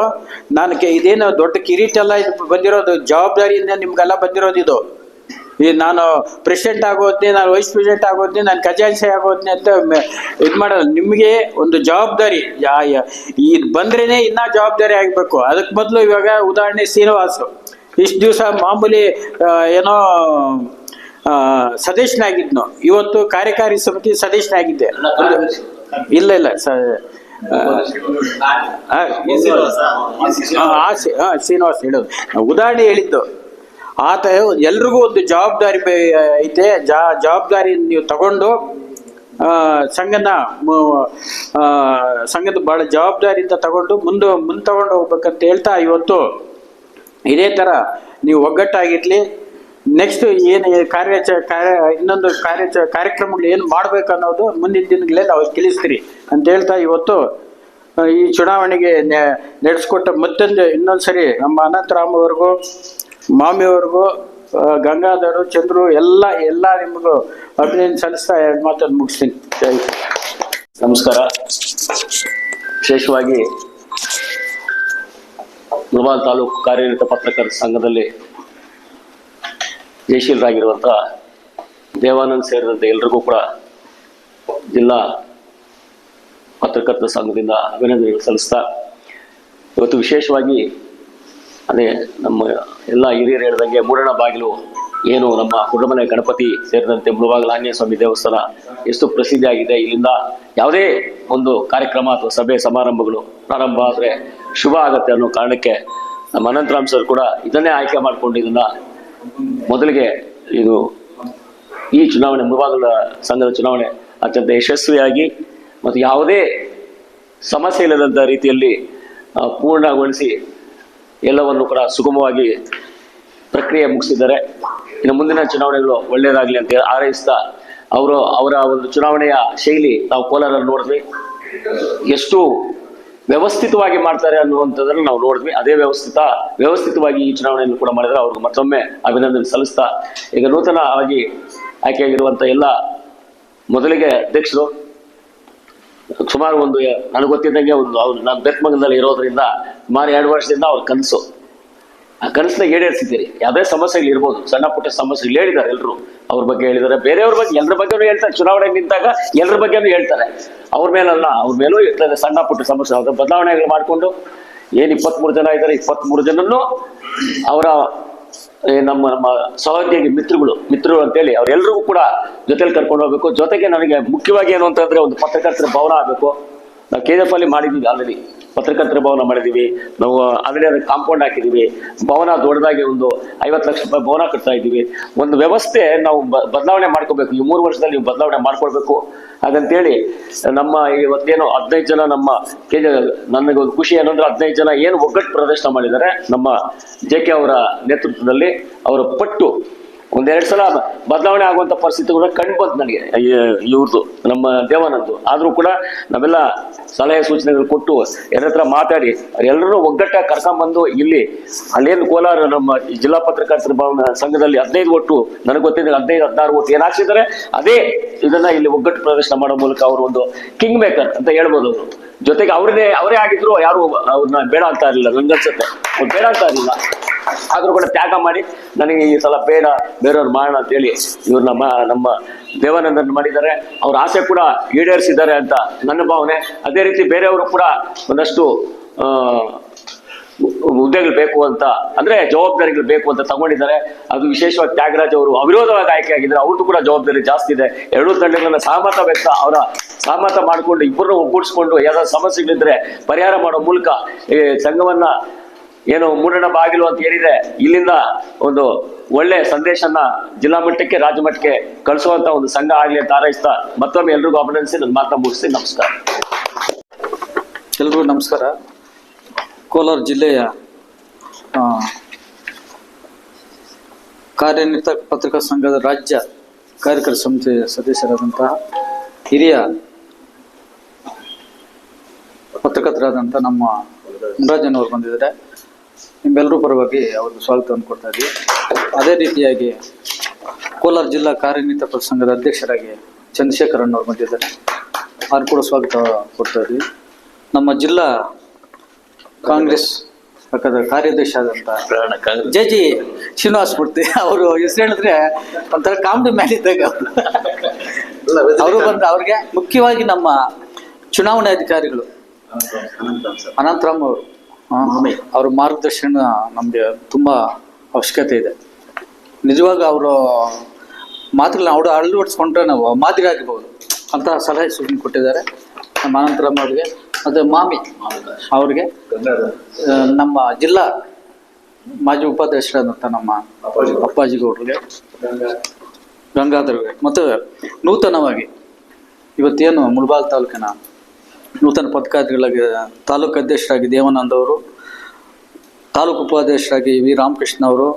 ನಾನು ಇದೇನು ದೊಡ್ಡ ಕಿರೀಟ ಎಲ್ಲ ಇದು ಬಂದಿರೋದು ಜವಾಬ್ದಾರಿಯಿಂದ ನಿಮ್ಗೆಲ್ಲ ಬಂದಿರೋದು ಇದು. ಈ ನಾನು ಪ್ರೆಸಿಡೆಂಟ್ ಆಗೋದ್ನೆ ನಾನು ವೈಸ್ ಪ್ರೆಸಿಡೆಂಟ್ ಆಗೋದ್ನೆ ನಾನು ಖಜಾನ್ಸಿ ಆಗೋದ್ನೆ ಅಂತ ಇದು ಮಾಡಲ್ಲ ನಿಮಗೆ ಒಂದು ಜವಾಬ್ದಾರಿ. ಇದು ಬಂದ್ರೇನೆ ಇನ್ನ ಜವಾಬ್ದಾರಿ ಆಗಬೇಕು. ಅದಕ್ಕೆ ಮೊದಲು ಇವಾಗ ಉದಾಹರಣೆ ಶ್ರೀನಿವಾಸ್. ಇಷ್ಟು ದಿವಸ ಮಾಮೂಲಿ ಏನೋ ಸದಸ್ಯನಾಗಿದ್ನು. ಇವತ್ತು ಕಾರ್ಯಕಾರಿ ಸಮಿತಿ ಸದಸ್ಯನಾಗಿದ್ದೆ. ಇಲ್ಲ ಇಲ್ಲ ಸ- ಶ್ರೀನಿವಾಸ್. ಹೇಳೋದು. ಉದಾಹರಣೆ ಹೇಳಿದ್ದು, ಆತ ಎಲ್ರಿಗೂ ಒಂದು ಜವಾಬ್ದಾರಿ ಐತೆ. ಜಾ ಜವಾಬ್ದಾರಿ ನೀವು ತಗೊಂಡು ಸಂಘನ ಸಂಘದ ಬಹಳ ಜವಾಬ್ದಾರಿಯಿಂದ ತಗೊಂಡು, ಮುಂದೆ ಮುಂದೆ ತಗೊಂಡು ಹೋಗ್ಬೇಕಂತ ಹೇಳ್ತಾ ಇವತ್ತು, ಇದೇ ಥರ ನೀವು ಒಗ್ಗಟ್ಟಾಗಿರ್ಲಿ. ನೆಕ್ಸ್ಟ್ ಏನು ಕಾರ್ಯಚ ಕಾರ್ಯ, ಇನ್ನೊಂದು ಕಾರ್ಯಾಚ ಕಾರ್ಯಕ್ರಮಗಳು ಏನು ಮಾಡ್ಬೇಕು ಅನ್ನೋದು ಮುಂದಿನ ದಿನಗಳಲ್ಲಿ ಅವ್ರು ತಿಳಿಸ್ತೀರಿ ಅಂತ ಹೇಳ್ತಾ ಇವತ್ತು ಈ ಚುನಾವಣೆಗೆ ನಡೆಸ್ಕೊಟ್ಟ ಮತ್ತೊಂದು ಇನ್ನೊಂದು ಸರಿ ನಮ್ಮ ಅನಂತರಾಮ್ ಅವ್ರಿಗೂ ಮಾಮಿಯವ್ರಿಗೂ ಗಂಗಾಧರು, ಚಂದ್ರು, ಎಲ್ಲ ಎಲ್ಲ ನಿಮಗೂ ಅಭಿನಂದನೆ ಸಲ್ಲಿಸ್ತಾ ಎರಡು ಮಾತನ್ನು ಮುಗಿಸ್ತೀನಿ. ನಮಸ್ಕಾರ ವಿಶೇಷವಾಗಿ ಮುಳಬಾಲ್ ತಾಲೂಕು ಕಾರ್ಯನಿರತ ಪತ್ರಕರ್ತರ ಸಂಘದಲ್ಲಿ ಜಯಶೀಲರಾಗಿರುವಂಥ ದೇವಾನಂದ್ ಸೇರಿದಂತೆ ಎಲ್ರಿಗೂ ಕೂಡ ಜಿಲ್ಲಾ ಪತ್ರಕರ್ತರ ಸಂಘದಿಂದ ಅಭಿನಂದನೆಗಳು ಸಲ್ಲಿಸ್ತಾ ಇವತ್ತು ವಿಶೇಷವಾಗಿ ಅದೇ ನಮ್ಮ ಎಲ್ಲ ಹಿರಿಯರು ಹೇಳಿದಂಗೆ ಮೂರಣ ಬಾಗಿಲು ಏನು ನಮ್ಮ ಕುಟುಂಬನ ಗಣಪತಿ ಸೇರಿದಂತೆ ಮುಳುಬಾಗಿಲು ಆಂಜನೇಯ ಸ್ವಾಮಿ ದೇವಸ್ಥಾನ ಎಷ್ಟು ಪ್ರಸಿದ್ಧಿಯಾಗಿದೆ ಇಲ್ಲಿಂದ ಯಾವುದೇ ಒಂದು ಕಾರ್ಯಕ್ರಮ ಅಥವಾ ಸಭೆ, ಸಮಾರಂಭಗಳು ಪ್ರಾರಂಭ ಆದರೆ ಶುಭ ಆಗತ್ತೆ ಅನ್ನೋ ಕಾರಣಕ್ಕೆ ನಮ್ಮ ಅನಂತರಾಮ್ ಸರ್ ಕೂಡ ಇದನ್ನೇ ಆಯ್ಕೆ ಮಾಡಿಕೊಂಡು ಇದನ್ನ ಮೊದಲಿಗೆ ಇದು ಈ ಚುನಾವಣೆ ಮುಂಭಾಗದ ಸಂಘದ ಚುನಾವಣೆ ಅತ್ಯಂತ ಯಶಸ್ವಿಯಾಗಿ ಮತ್ತು ಯಾವುದೇ ಸಮಸ್ಯೆ ಇಲ್ಲದಂಥ ರೀತಿಯಲ್ಲಿ ಪೂರ್ಣಗೊಳಿಸಿ ಎಲ್ಲವನ್ನು ಕೂಡ ಸುಗಮವಾಗಿ ಪ್ರಕ್ರಿಯೆ ಮುಗಿಸಿದ್ದಾರೆ. ಇನ್ನು ಮುಂದಿನ ಚುನಾವಣೆಗಳು ಒಳ್ಳೆಯದಾಗಲಿ ಅಂತ ಹಾರೈಸ್ತಾ ಅವರು ಅವರ ಒಂದು ಚುನಾವಣೆಯ ಶೈಲಿ ನಾವು ಕೋಲಾರಲ್ಲಿ ನೋಡಿದ್ವಿ. ಎಷ್ಟು ವ್ಯವಸ್ಥಿತವಾಗಿ ಮಾಡ್ತಾರೆ ಅನ್ನುವಂಥದ್ದನ್ನು ನಾವು ನೋಡಿದ್ವಿ. ಅದೇ ವ್ಯವಸ್ಥಿತ, ವ್ಯವಸ್ಥಿತವಾಗಿ ಈ ಚುನಾವಣೆಯನ್ನು ಕೂಡ ಮಾಡಿದ್ರೆ ಅವ್ರಿಗೆ ಮತ್ತೊಮ್ಮೆ ಅಭಿನಂದನೆ ಸಲ್ಲಿಸ್ತಾ, ಈಗ ನೂತನವಾಗಿ ಆಯ್ಕೆಯಾಗಿರುವಂಥ ಎಲ್ಲ ಮೊದಲಿಗೆ ಅಧ್ಯಕ್ಷರು, ಸುಮಾರು ಒಂದು, ನನಗೆ ಗೊತ್ತಿದ್ದಂಗೆ ಒಂದು ಅವ್ರು, ನಾನು ಬೆತ್ಮಂಗಲದಲ್ಲಿ ಇರೋದ್ರಿಂದ ಸುಮಾರು ಎರಡು ವರ್ಷದಿಂದ ಅವ್ರ ಕನಸು. ಆ ಕನಸನ್ನ ಈಡೇರಿಸಿದ್ದೀರಿ ಯಾವುದೇ ಸಮಸ್ಯೆಗಳು ಇರ್ಬೋದು. ಸಣ್ಣ ಪುಟ್ಟ ಸಮಸ್ಯೆಗಳು ಹೇಳಿದ್ದಾರೆ ಎಲ್ಲರೂ ಅವ್ರ ಬಗ್ಗೆ ಹೇಳಿದ್ದಾರೆ. ಬೇರೆಯವ್ರ ಬಗ್ಗೆ ಎಲ್ಲರ ಬಗ್ಗೆನೂ ಹೇಳ್ತಾರೆ. ಚುನಾವಣೆ ನಿಂತಾಗ ಎಲ್ಲರ ಬಗ್ಗೆನೂ ಹೇಳ್ತಾರೆ. ಅವ್ರ ಮೇಲಲ್ಲ, ಅವ್ರ ಮೇಲೂ ಇರ್ತದೆ ಸಣ್ಣ ಪುಟ್ಟ ಸಮಸ್ಯೆ. ಅದರ ಬದಲಾವಣೆಗಳು ಮಾಡಿಕೊಂಡು ಏನು ಇಪ್ಪತ್ಮೂರು ಜನ ಇದ್ದಾರೆ, ಇಪ್ಪತ್ಮೂರು ಜನನು ಅವರ ನಮ್ಮ ನಮ್ಮ ಸಹೋದ್ಯೋಗಿ ಮಿತ್ರಗಳು, ಮಿತ್ರರು ಅಂತೇಳಿ ಅವರೆಲ್ಲರಿಗೂ ಕೂಡ ಜೊತೆಲಿ ಕರ್ಕೊಂಡು ಹೋಗ್ಬೇಕು. ಜೊತೆಗೆ ನನಗೆ ಮುಖ್ಯವಾಗಿ ಏನು ಅಂತಂದ್ರೆ ಒಂದು ಪತ್ರಕರ್ತರ ಭವನ ಆಗಬೇಕು. ನಾವು ಕೆ ಎಫ್ ಅಲ್ಲಿ ಮಾಡಿದ್ದೀವಿ ಆಲ್ರೆಡಿ ಪತ್ರಕರ್ತರ ಭವನ ಮಾಡಿದೀವಿ ನಾವು ಆಲ್ರೆಡಿ ಅದಕ್ಕೆ ಕಾಂಪೌಂಡ್ ಹಾಕಿದೀವಿ ಭವನ ದೊಡ್ಡದಾಗಿ ಒಂದು ಐವತ್ತು ಲಕ್ಷ ರೂಪಾಯಿ ಭವನ ಕಟ್ತಾ ಇದ್ದೀವಿ. ಒಂದು ವ್ಯವಸ್ಥೆ ನಾವು ಬದಲಾವಣೆ ಮಾಡ್ಕೋಬೇಕು. ಈ ಮೂರು ವರ್ಷದಲ್ಲಿ ಬದಲಾವಣೆ ಮಾಡ್ಕೊಳ್ಬೇಕು. ಹಾಗಂತೇಳಿ, ನಮ್ಮ ಇವತ್ತೇನು ಹದಿನೈದು ಜನ ನಮ್ಮ ಕೆ ನನಗೆ ಒಂದು ಖುಷಿ ಏನಂದ್ರೆ ಹದಿನೈದು ಜನ ಏನು ಒಗ್ಗಟ್ಟು ಪ್ರದರ್ಶನ ಮಾಡಿದ್ದಾರೆ. ನಮ್ಮ ಜೆ ಕೆ ಅವರ ನೇತೃತ್ವದಲ್ಲಿ ಅವರ ಪಟ್ಟು ಒಂದೆರಡು ಸಲ ಬದಲಾವಣೆ ಆಗುವಂತ ಪರಿಸ್ಥಿತಿ ಕೂಡ ಕಂಡು ಬಂತು ನನಗೆ. ಇವ್ರದ್ದು ನಮ್ಮ ದೇವನದ್ದು. ಆದ್ರೂ ಕೂಡ ನಾವೆಲ್ಲ ಸಲಹೆ ಸೂಚನೆಗಳು ಕೊಟ್ಟು ಎಲ್ಲರ ಹತ್ರ ಮಾತಾಡಿ ಎಲ್ಲರೂ ಒಗ್ಗಟ್ಟಾಗಿ ಕರ್ಕೊಂಡ್ಬಂದು ಇಲ್ಲಿ ಅಲ್ಲೇನು ಕೋಲಾರ ನಮ್ಮ ಜಿಲ್ಲಾ ಪತ್ರಕರ್ತರ ಸಂಘದಲ್ಲಿ ಹದಿನೈದು ಒಟ್ಟು, ನನಗೆ ಗೊತ್ತಿದ್ದ ಹದಿನೈದು, ಹದಿನಾರು ಒಟ್ಟು ಏನ್ ಹಾಕ್ಸಿದ್ದಾರೆ, ಅದೇ ಇದನ್ನ ಇಲ್ಲಿ ಒಗ್ಗಟ್ಟು ಪ್ರದರ್ಶನ ಮಾಡೋ ಮೂಲಕ ಅವರು ಒಂದು ಕಿಂಗ್ ಮೇಕರ್ ಅಂತ ಹೇಳ್ಬೋದು ಅವರು. ಜೊತೆಗೆ ಅವ್ರನ್ನೇ, ಅವರೇ ಆಗಿದ್ರು ಯಾರು ಅವ್ರನ್ನ ಬೇಡ ಅಂತ ಇರಲಿಲ್ಲ ನನ್ಗನ್ಸುತ್ತೆ ಬೇಡ ಅಂತ ಇರಲಿಲ್ಲ. ಆದ್ರೂ ಕೂಡ ತ್ಯಾಗ ಮಾಡಿ, ನನಗೆ ಈ ಸಲ ಬೇಡ, ಬೇರೆಯವ್ರು ಮಾಡೋಣ ಅಂತ ಹೇಳಿ ಇವ್ರು ನಮ್ಮ ನಮ್ಮ ದೇವಾನಂದನ್ ಮಾಡಿದ್ದಾರೆ. ಅವ್ರ ಆಸೆ ಕೂಡ ಈಡೇರಿಸಿದ್ದಾರೆ ಅಂತ ನನ್ನ ಭಾವನೆ. ಅದೇ ರೀತಿ ಬೇರೆಯವರು ಕೂಡ ಒಂದಷ್ಟು ಹುದ್ದೆಗಳು ಬೇಕು ಅಂತ, ಅಂದ್ರೆ ಜವಾಬ್ದಾರಿಗಳು ಬೇಕು ಅಂತ ತಗೊಂಡಿದ್ದಾರೆ. ಅದು ವಿಶೇಷವಾಗಿ ತ್ಯಾಗರಾಜ್ ಅವರು ಅವಿರೋಧವಾಗಿ ಆಯ್ಕೆ ಆಗಿದ್ದಾರೆ. ಅವ್ರದ್ದು ಕೂಡ ಜವಾಬ್ದಾರಿ ಜಾಸ್ತಿ ಇದೆ. ಎರಡೂ ತಂಡಗಳನ್ನ ಸಹಮತ ವ್ಯಕ್ತ ಅವರ ಸಹಮತ ಮಾಡಿಕೊಂಡು ಇಬ್ಬರನ್ನು ಒಗ್ಗೂಡಿಸ್ಕೊಂಡು ಯಾವ್ದಾದ್ರು ಸಮಸ್ಯೆಗಳಿದ್ರೆ ಪರಿಹಾರ ಮಾಡೋ ಮೂಲಕ ಈ ಸಂಘವನ್ನ ಏನು ಮೂಡಣ ಬಾಗಿಲು ಅಂತ ಏನಿದೆ ಇಲ್ಲಿಂದ ಒಂದು ಒಳ್ಳೆ ಸಂದೇಶನ ಜಿಲ್ಲಾ ಮಟ್ಟಕ್ಕೆ, ರಾಜ್ಯ ಮಟ್ಟಕ್ಕೆ ಕಳಿಸುವಂತ ಒಂದು ಸಂಘ ಆಗ್ಲಿ ಅಂತ ಹಾರೈಸ್ತಾ ಮತ್ತೊಮ್ಮೆ ಎಲ್ರಿಗೂ ಅಭಿನಂದಿಸಿ ನನ್ನ ಮಾತನ್ನ ಮುಗಿಸಿ ನಮಸ್ಕಾರ. ಎಲ್ರಿಗೂ ನಮಸ್ಕಾರ. ಕೋಲಾರ ಜಿಲ್ಲೆಯ ಕಾರ್ಯನಿರತ ಪತ್ರಿಕಾ ಸಂಘದ ರಾಜ್ಯ ಕಾರ್ಯಕರ್ತ ಸಮಿತಿ ಸದಸ್ಯರಾದಂತಹ ಹಿರಿಯ ಪತ್ರಕರ್ತರಾದಂಥ ನಮ್ಮ ಮುರಾಜನ್ ಬಂದಿದ್ದಾರೆ. ನಿಮ್ಮೆಲ್ಲರೂ ಪರವಾಗಿ ಅವ್ರಿಗೆ ಸ್ವಾಗತವನ್ನು ಕೊಡ್ತಾ ಇದ್ದೀವಿ. ಅದೇ ರೀತಿಯಾಗಿ ಕೋಲಾರ ಜಿಲ್ಲಾ ಕಾರ್ಯನಿತ ಪ್ರಸಂಗದ ಸಂಘದ ಅಧ್ಯಕ್ಷರಾಗಿ ಚಂದ್ರಶೇಖರನ್ ಅವರು ಬಂದಿದ್ದಾರೆ. ಅವ್ರು ಕೂಡ ಸ್ವಾಗತ ಕೊಡ್ತಾ ಇದ್ದೀವಿ. ನಮ್ಮ ಜಿಲ್ಲಾ ಕಾಂಗ್ರೆಸ್ ಪಕ್ಕದ ಕಾರ್ಯದರ್ಶಿ ಆದಂತ ಜೆ ಜಿ ಶ್ರೀನಿವಾಸ್ ಮೂರ್ತಿ ಅವರು ಹೆಸರು ಹೇಳಿದ್ರೆ ಒಂಥರ ಕಾಮಿಡಿ ಮ್ಯಾನ್ ಇದ್ದಾಗ ಅವರು ಬಂದ ಅವ್ರಿಗೆ ಮುಖ್ಯವಾಗಿ ನಮ್ಮ ಚುನಾವಣೆ ಅಧಿಕಾರಿಗಳು ಅನಂತರಾಮ್ ಅವರು. ಅವ್ರ ಮಾರ್ಗದರ್ಶನ ನಮಗೆ ತುಂಬಾ ಅವಶ್ಯಕತೆ ಇದೆ. ನಿಜವಾಗ ಅವರು ಮಾತುಗಳನ್ನ ಅವರು ಅಳವಡಿಸ್ಕೊಂಡ್ರೆ ನಾವು ಮಾದರಿ ಆಗಬಹುದು ಅಂತ ಸಲಹೆ ಸೂಚನೆ ಕೊಟ್ಟಿದ್ದಾರೆ. ನಮ್ಮ ಅನಂತರಮ್ಮ ಅವ್ರಿಗೆ ಮತ್ತೆ ಮಾಮಿ ಅವ್ರಿಗೆ ನಮ್ಮ ಜಿಲ್ಲಾ ಮಾಜಿ ಉಪಾಧ್ಯಕ್ಷರಾದಂಥ ನಮ್ಮ ಅಪ್ಪಾಜಿ ಗೌಡ್ರಿಗೆ ಗಂಗಾಧರ್ಗೆ ಮತ್ತು ನೂತನವಾಗಿ ಇವತ್ತೇನು ಮುಳಬಾಲ್ ತಾಲೂಕಿನ ನೂತನ ಪದಕಾರಿಗಳಾಗಿ ತಾಲೂಕು ಅಧ್ಯಕ್ಷರಾಗಿ ದೇವಾನಂದ ಅವರು, ತಾಲೂಕು ಉಪಾಧ್ಯಕ್ಷರಾಗಿ ವಿ. ರಾಮಕೃಷ್ಣ ಅವರು,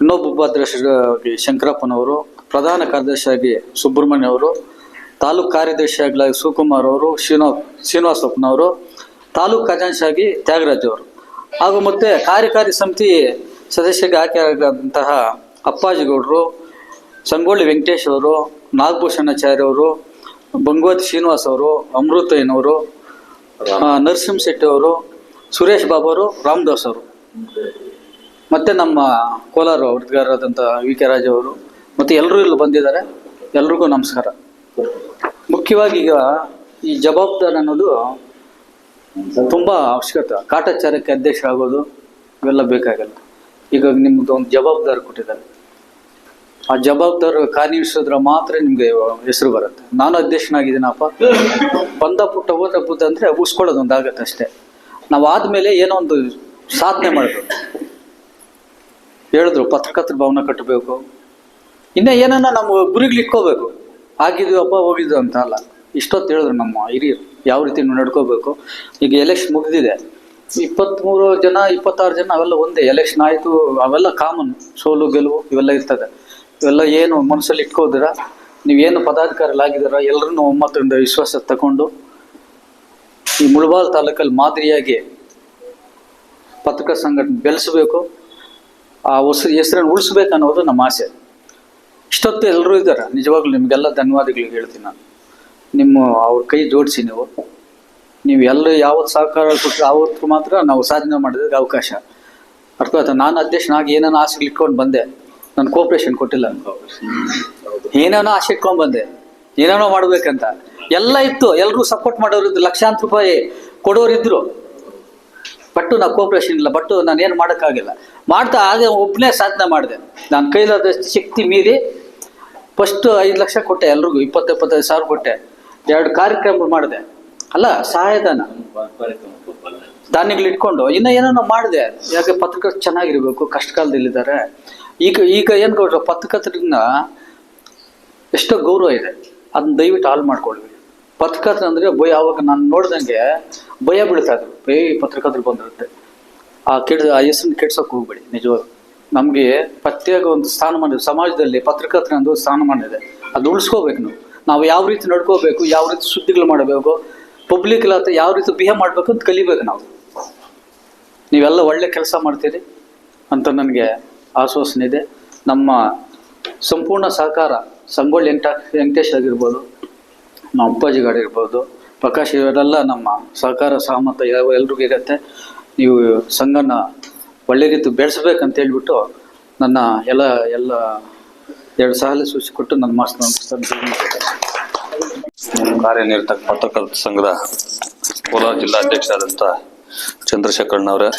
ಇನ್ನೊಬ್ಬ ಉಪಾಧ್ಯಕ್ಷರಾಗಿ ಶಂಕರಪ್ಪನವರು ಪ್ರಧಾನ ಕಾರ್ಯದರ್ಶಿಯಾಗಿ ಸುಬ್ರಹ್ಮಣ್ಯ ಅವರು, ತಾಲೂಕು ಕಾರ್ಯದರ್ಶಿಯಾಗಿ ಶಿವಕುಮಾರ್ ಅವರು, ಶ್ರೀನೋ ಶ್ರೀನಿವಾಸಪ್ಪನವರು ತಾಲೂಕು ಖಜಾಂಶಿಯಾಗಿ ತ್ಯಾಗರಾಜ್ ಅವರು. ಹಾಗೂ ಮತ್ತೆ ಕಾರ್ಯಕಾರಿ ಸಮಿತಿ ಸದಸ್ಯರಿಗೆ ಆಯ್ಕೆಯಾದಂತಹ ಅಪ್ಪಾಜಿಗೌಡರು, ಸಂಗೊಳ್ಳಿ ವೆಂಕಟೇಶ್ ಅವರು ನಾಗಭೂಷಣಾಚಾರ್ಯ ಅವರು ಬಂಗೋತಿ ಶ್ರೀನಿವಾಸ್ ಅವರು, ಅಮೃತಯ್ಯನವರು ನರಸಿಂಹ ಶೆಟ್ಟಿ ಅವರು, ಸುರೇಶ್ ಬಾಬು ಅವರು, ರಾಮದಾಸ್ ಅವರು. ಮತ್ತೆ ನಮ್ಮ ಕೋಲಾರ ವೃತ್ತಿಗಾರರಾದಂಥ ವಿ ಕೆ ರಾಜ್ ಅವರು. ಮತ್ತು ಎಲ್ಲರೂ ಇಲ್ಲಿ ಬಂದಿದ್ದಾರೆ. ಎಲ್ರಿಗೂ ನಮಸ್ಕಾರ. ಮುಖ್ಯವಾಗಿ ಈಗ ಈ ಜವಾಬ್ದಾರಿ ಅನ್ನೋದು ತುಂಬ ಅವಶ್ಯಕತೆ. ಕಾಟಾಚಾರಕ್ಕೆ ಅಧ್ಯಕ್ಷ ಆಗೋದು ಇವೆಲ್ಲ ಬೇಕಾಗಲ್ಲ. ಈಗ ನಿಮ್ದು ಒಂದು ಜವಾಬ್ದಾರಿ ಕೊಟ್ಟಿದ್ದಾರೆ. ಆ ಜವಾಬ್ದಾರ ಕಾರ್ಯನಿರ್ವಹಿಸಿದ್ರೆ ಮಾತ್ರ ನಿಮ್ಗೆ ಹೆಸರು ಬರುತ್ತೆ. ನಾನು ಅಧ್ಯಕ್ಷನಾಗಿದ್ದೀನಪ್ಪ. ಬಂದ ಪುಟ್ಟ, ಹೋದ ಬುದ್ಧ ಅಂದ್ರೆ ಉಸ್ಕೊಳ್ಳೋದು ಒಂದು ಆಗತ್ತೆ ಅಷ್ಟೇ. ನಾವು ಆದ್ಮೇಲೆ ಏನೋ ಒಂದು ಸಾಧನೆ ಮಾಡಬೇಕು. ಹೇಳಿದ್ರು, ಪತ್ರಕರ್ತರ ಭವನ ಕಟ್ಟಬೇಕು. ಇನ್ನ ಏನನ್ನ ನಮ್ಮ ಗುರಿಗಳು ಇಟ್ಕೋಬೇಕು. ಆಗಿದ್ವಪ್ಪ ಹೋಗಿದ್ವು ಅಂತ ಅಲ್ಲ. ಇಷ್ಟೊತ್ತು ಹೇಳಿದ್ರು ನಮ್ಮ ಹಿರಿಯರು, ಯಾವ ರೀತಿ ನಡ್ಕೋಬೇಕು. ಈಗ ಎಲೆಕ್ಷನ್ ಮುಗಿದಿದೆ. ಇಪ್ಪತ್ತ್ಮೂರು ಜನ, ಇಪ್ಪತ್ತಾರು ಜನ ಅವೆಲ್ಲ ಒಂದೇ. ಎಲೆಕ್ಷನ್ ಆಯಿತು, ಅವೆಲ್ಲ ಕಾಮನ್ ಸೋಲು, ಗೆಲುವು ಇವೆಲ್ಲ ಇರ್ತದೆ. ಇವೆಲ್ಲ ಏನು ಮನಸ್ಸಲ್ಲಿ ಇಟ್ಕೋದಿರ? ನೀವೇನು ಪದಾಧಿಕಾರಿಗಳಾಗಿದ್ದೀರ? ಎಲ್ಲರನ್ನೂ ಒಮ್ಮತದಿಂದ ವಿಶ್ವಾಸ ತಗೊಂಡು ಈ ಮುಳಬಾಲ್ ತಾಲೂಕಲ್ಲಿ ಮಾದರಿಯಾಗಿ ಪತ್ರಕ ಸಂಘಟನೆ ಬೆಳೆಸಬೇಕು. ಆ ಹೆಸರು ಹೆಸರನ್ನು ಉಳಿಸ್ಬೇಕು ಅನ್ನೋದು ನಮ್ಮ ಆಸೆ. ಇಷ್ಟೊತ್ತು ಎಲ್ಲರೂ ಇದ್ದಾರೆ. ನಿಜವಾಗ್ಲೂ ನಿಮಗೆಲ್ಲ ಧನ್ಯವಾದಗಳು ಹೇಳ್ತೀನಿ ನಾನು. ನಿಮ್ಮ ಅವ್ರ ಕೈ ಜೋಡಿಸಿ ನೀವು. ನೀವು ಎಲ್ಲ ಯಾವತ್ತು ಸಹಕಾರ ಕೊಟ್ಟರೆ ಆವತ್ತು ಮಾತ್ರ ನಾವು ಸಾಧನೆ ಮಾಡಿದಾಗ ಅವಕಾಶ. ಅರ್ಥ ಆಯ್ತಾ ನಾನು ಅಧ್ಯಕ್ಷನಾಗಿ ಏನೇನು ಆಸೆಗಳು ಇಟ್ಕೊಂಡು ಬಂದೆ ನಾನು ಕೋಪರೇಷನ್ ಕೊಟ್ಟಿಲ್ಲ ಏನೇನೋ ಆಸೆ ಇಟ್ಕೊಂಡ್ಬಂದೆ. ಏನೇನೋ ಮಾಡ್ಬೇಕಂತ. ಎಲ್ಲ ಇತ್ತು. ಎಲ್ಲರೂ ಸಪೋರ್ಟ್ ಮಾಡೋರು ಇದ್ರು. ಲಕ್ಷಾಂತರ ರೂಪಾಯಿ ಕೊಡೋರಿದ್ರು ಬಟ್ಟು ನಾ ಕೋಪರೇಷನ್ ಇಲ್ಲ. ಬಟ್ಟು ನಾನು ಏನು ಮಾಡೋಕ್ಕಾಗಿಲ್ಲ. ಮಾಡ್ತಾ ಹಾಗೆ ಒಬ್ಬನೇ ಸಾಧನೆ ಮಾಡಿದೆ. ನಾನು ಕೈಲಾದಷ್ಟು ಶಕ್ತಿ ಮೀರಿ ಫಸ್ಟ್ ಐದು ಲಕ್ಷ ಕೊಟ್ಟೆ ಎಲ್ರಿಗೂ. ಇಪ್ಪತ್ತು ಇಪ್ಪತ್ತೈದು ಸಾವಿರ ಕೊಟ್ಟೆ. ಎರಡು ಕಾರ್ಯಕ್ರಮ ಮಾಡಿದೆ. ಅಲ್ಲ, ಸಹಾಯಧನ. ಧಾನ್ಯಗಳು ಇಟ್ಕೊಂಡು ಇನ್ನ ಏನೋ ಮಾಡಿದೆ. ಯಾಕೆ ಪತ್ರಕರ್ತ ಚೆನ್ನಾಗಿರ್ಬೇಕು ಕಷ್ಟ ಕಾಲದಲ್ಲಿದ್ದಾರೆ ಈಗ ಈಗ ಏನು ಗೌಡ್ರ ಪತ್ರಕರ್ತರಿಂದ ಎಷ್ಟೋ ಗೌರವ ಇದೆ. ಅದನ್ನ ದಯವಿಟ್ಟು ಹಾಲು ಮಾಡ್ಕೊಳ್ವಿ ಪತ್ರಕರ್ತರು ಅಂದರೆ ಭಯ, ಅವಾಗ ನಾನು ನೋಡ್ದಂಗೆ ಭಯ ಬೀಳ್ತಾ ಇದ್ರು ಭಯ ಪತ್ರಕರ್ತರು ಬಂದಿರುತ್ತೆ. ಆ ಕೆಡ್ ಆ ಹೆಸರನ್ನ ಕೆಡ್ಸೋಕೆ ಹೋಗ್ಬೇಡಿ ನಿಜವಾಗ ನಮಗೆ ಪ್ರತ್ಯೇಕ ಒಂದು ಸ್ಥಾನಮಾನ. ಸಮಾಜದಲ್ಲಿ ಪತ್ರಕರ್ತರ ಒಂದು ಸ್ಥಾನಮಾನ ಇದೆ. ಅದು ಉಳಿಸ್ಕೋಬೇಕು ನಾವು. ನಾವು ಯಾವ ರೀತಿ ನಡ್ಕೋಬೇಕು, ಯಾವ ರೀತಿ ಸುದ್ದಿಗಳು ಮಾಡಬೇಕು ಪಬ್ಲಿಕ್ ಇಲ್ಲ ಯಾವ ರೀತಿ ಬಿಹೇವ್ ಮಾಡಬೇಕು ಅಂತ ಕಲಿಬೇಕು ನಾವು. ನೀವೆಲ್ಲ ಒಳ್ಳೆ ಕೆಲಸ ಮಾಡ್ತೀರಿ ಅಂತ ನನಗೆ ಆಶ್ವಾಸನೆ ಇದೆ. ನಮ್ಮ ಸಂಪೂರ್ಣ ಸಹಕಾರ ಸಂಗೊಳ್ಳಿ ವೆಂಕಟ, ವೆಂಕಟೇಶ್ ಆಗಿರ್ಬೋದು, ನಮ್ಮ ಅಪ್ಪಾಜಿಗಾಡಿರ್ಬೋದು ಪ್ರಕಾಶ್ ಇವರೆಲ್ಲ ನಮ್ಮ ಸಹಕಾರ ಸಹಮತ ಎಲ್ರಿಗೂ ಇರುತ್ತೆ. ನೀವು ಸಂಘನ ಒಳ್ಳೆ ರೀತಿ ಬೆಳೆಸ್ಬೇಕಂತ ಹೇಳ್ಬಿಟ್ಟು ನನ್ನ ಎಲ್ಲ ಎಲ್ಲ ಎರಡು ಸಹಲೆ ಸೂಚಿಸಿಕೊಟ್ಟು ನನ್ನ ಮಾಸ್ಟರ್ ಕಾರ್ಯನಿರತ ಪತ್ರಕರ್ತ ಸಂಘದ ಕೋಲಾರ ಜಿಲ್ಲಾಧ್ಯಕ್ಷರಾದಂಥ ಚಂದ್ರಶೇಖರಣ್ಣವರೇ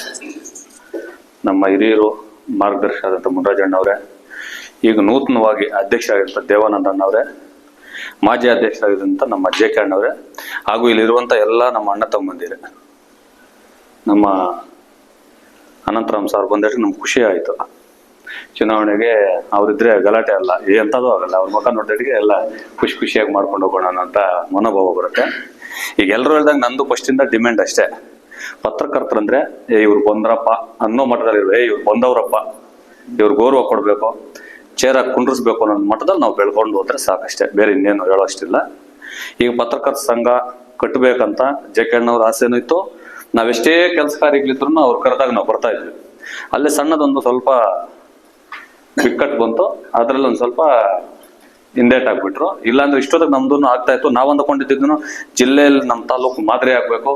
ನಮ್ಮ ಹಿರಿಯರು ಮಾರ್ಗದರ್ಶಕರಾದಂಥ ಮುನರಾಜಣ್ಣವರೇ, ಈಗ ನೂತನವಾಗಿ ಅಧ್ಯಕ್ಷ ಆಗಿರ್ತ ದೇವಾನಂದಣ್ಣವರೇ, ಮಾಜಿ ಅಧ್ಯಕ್ಷರಾಗಿದ್ದಂಥ ನಮ್ಮ ಜೆ ಕೆ ಅಣ್ಣವರೇ, ಹಾಗೂ ಇಲ್ಲಿರುವಂಥ ಎಲ್ಲ ನಮ್ಮ ಅಣ್ಣ ತಮ್ಮಂದಿರೆ. ನಮ್ಮ ಅನಂತರಾಮ್ ಸರ್ ಬಂದಷ್ಟು ನಮ್ಗೆ ಖುಷಿ ಆಯಿತು. ಚುನಾವಣೆಗೆ ಅವರಿದ್ರೆ ಗಲಾಟೆ ಅಲ್ಲ ಎಂಥದ್ದು ಆಗಲ್ಲ. ಅವ್ರ ಮುಖ ನೋಡಿದ್ರೆ ಎಲ್ಲ ಖುಷಿ ಖುಷಿಯಾಗಿ ಮಾಡ್ಕೊಂಡು ಹೋಗೋಣ ಅಂತ ಮನೋಭಾವ ಬರುತ್ತೆ. ಈಗ ಎಲ್ಲರೂ ಹೇಳ್ದಂಗೆ ನಂದು ಫಸ್ಟಿಂದ ಡಿಮ್ಯಾಂಡ್ ಅಷ್ಟೇ. ಪತ್ರಕರ್ತರಂದ್ರೆ, ಏ, ಇವ್ರು ಬಂದ್ರಪ್ಪ ಅನ್ನೋ ಮಟ್ಟದಲ್ಲಿ ಏ, ಇವ್ರು ಬಂದವ್ರಪ್ಪ, ಇವ್ರು ಗೌರವ ಕೊಡಬೇಕು, ಚೇರ ಕುಂಡ್ರಿಸ್ಬೇಕು ಅನ್ನೋ ಮಟ್ಟದಲ್ಲಿ ನಾವು ಬೆಳ್ಕೊಂಡು ಹೋದ್ರೆ ಸಾಕಷ್ಟೇ. ಬೇರೆ ಇನ್ನೇನು ಹೇಳೋಷ್ಟಿಲ್ಲ. ಈಗ ಪತ್ರಕರ್ತ ಸಂಘ ಕಟ್ಟಬೇಕಂತ ಜೆ ಕೆ ಅಣ್ಣವ್ರ ಆಸೆನೂ ಇತ್ತು. ನಾವೆಷ್ಟೇ ಕೆಲಸ ಕಾರ್ಯಗಳಿದ್ರು ಅವ್ರು ಕರೆದಾಗ ನಾವು ಬರ್ತಾ ಇದ್ವಿ. ಅಲ್ಲೇ ಸಣ್ಣದೊಂದು ಸ್ವಲ್ಪ ಬಿಕ್ಕಟ್ಟು ಬಂತು. ಅದರಲ್ಲಿ ಒಂದು ಸ್ವಲ್ಪ ಹಿಂದೇಟ್ ಆಗ್ಬಿಟ್ರು. ಇಲ್ಲಾಂದ್ರೆ ಇಷ್ಟೊತ್ತಿಗೆ ನಮ್ದು ಆಗ್ತಾ ಇತ್ತು. ನಾವು ಅಂದ್ಕೊಂಡಿದ್ದು ಜಿಲ್ಲೆಯಲ್ಲಿ ನಮ್ಮ ತಾಲೂಕು ಮಾದರಿ ಆಗ್ಬೇಕು.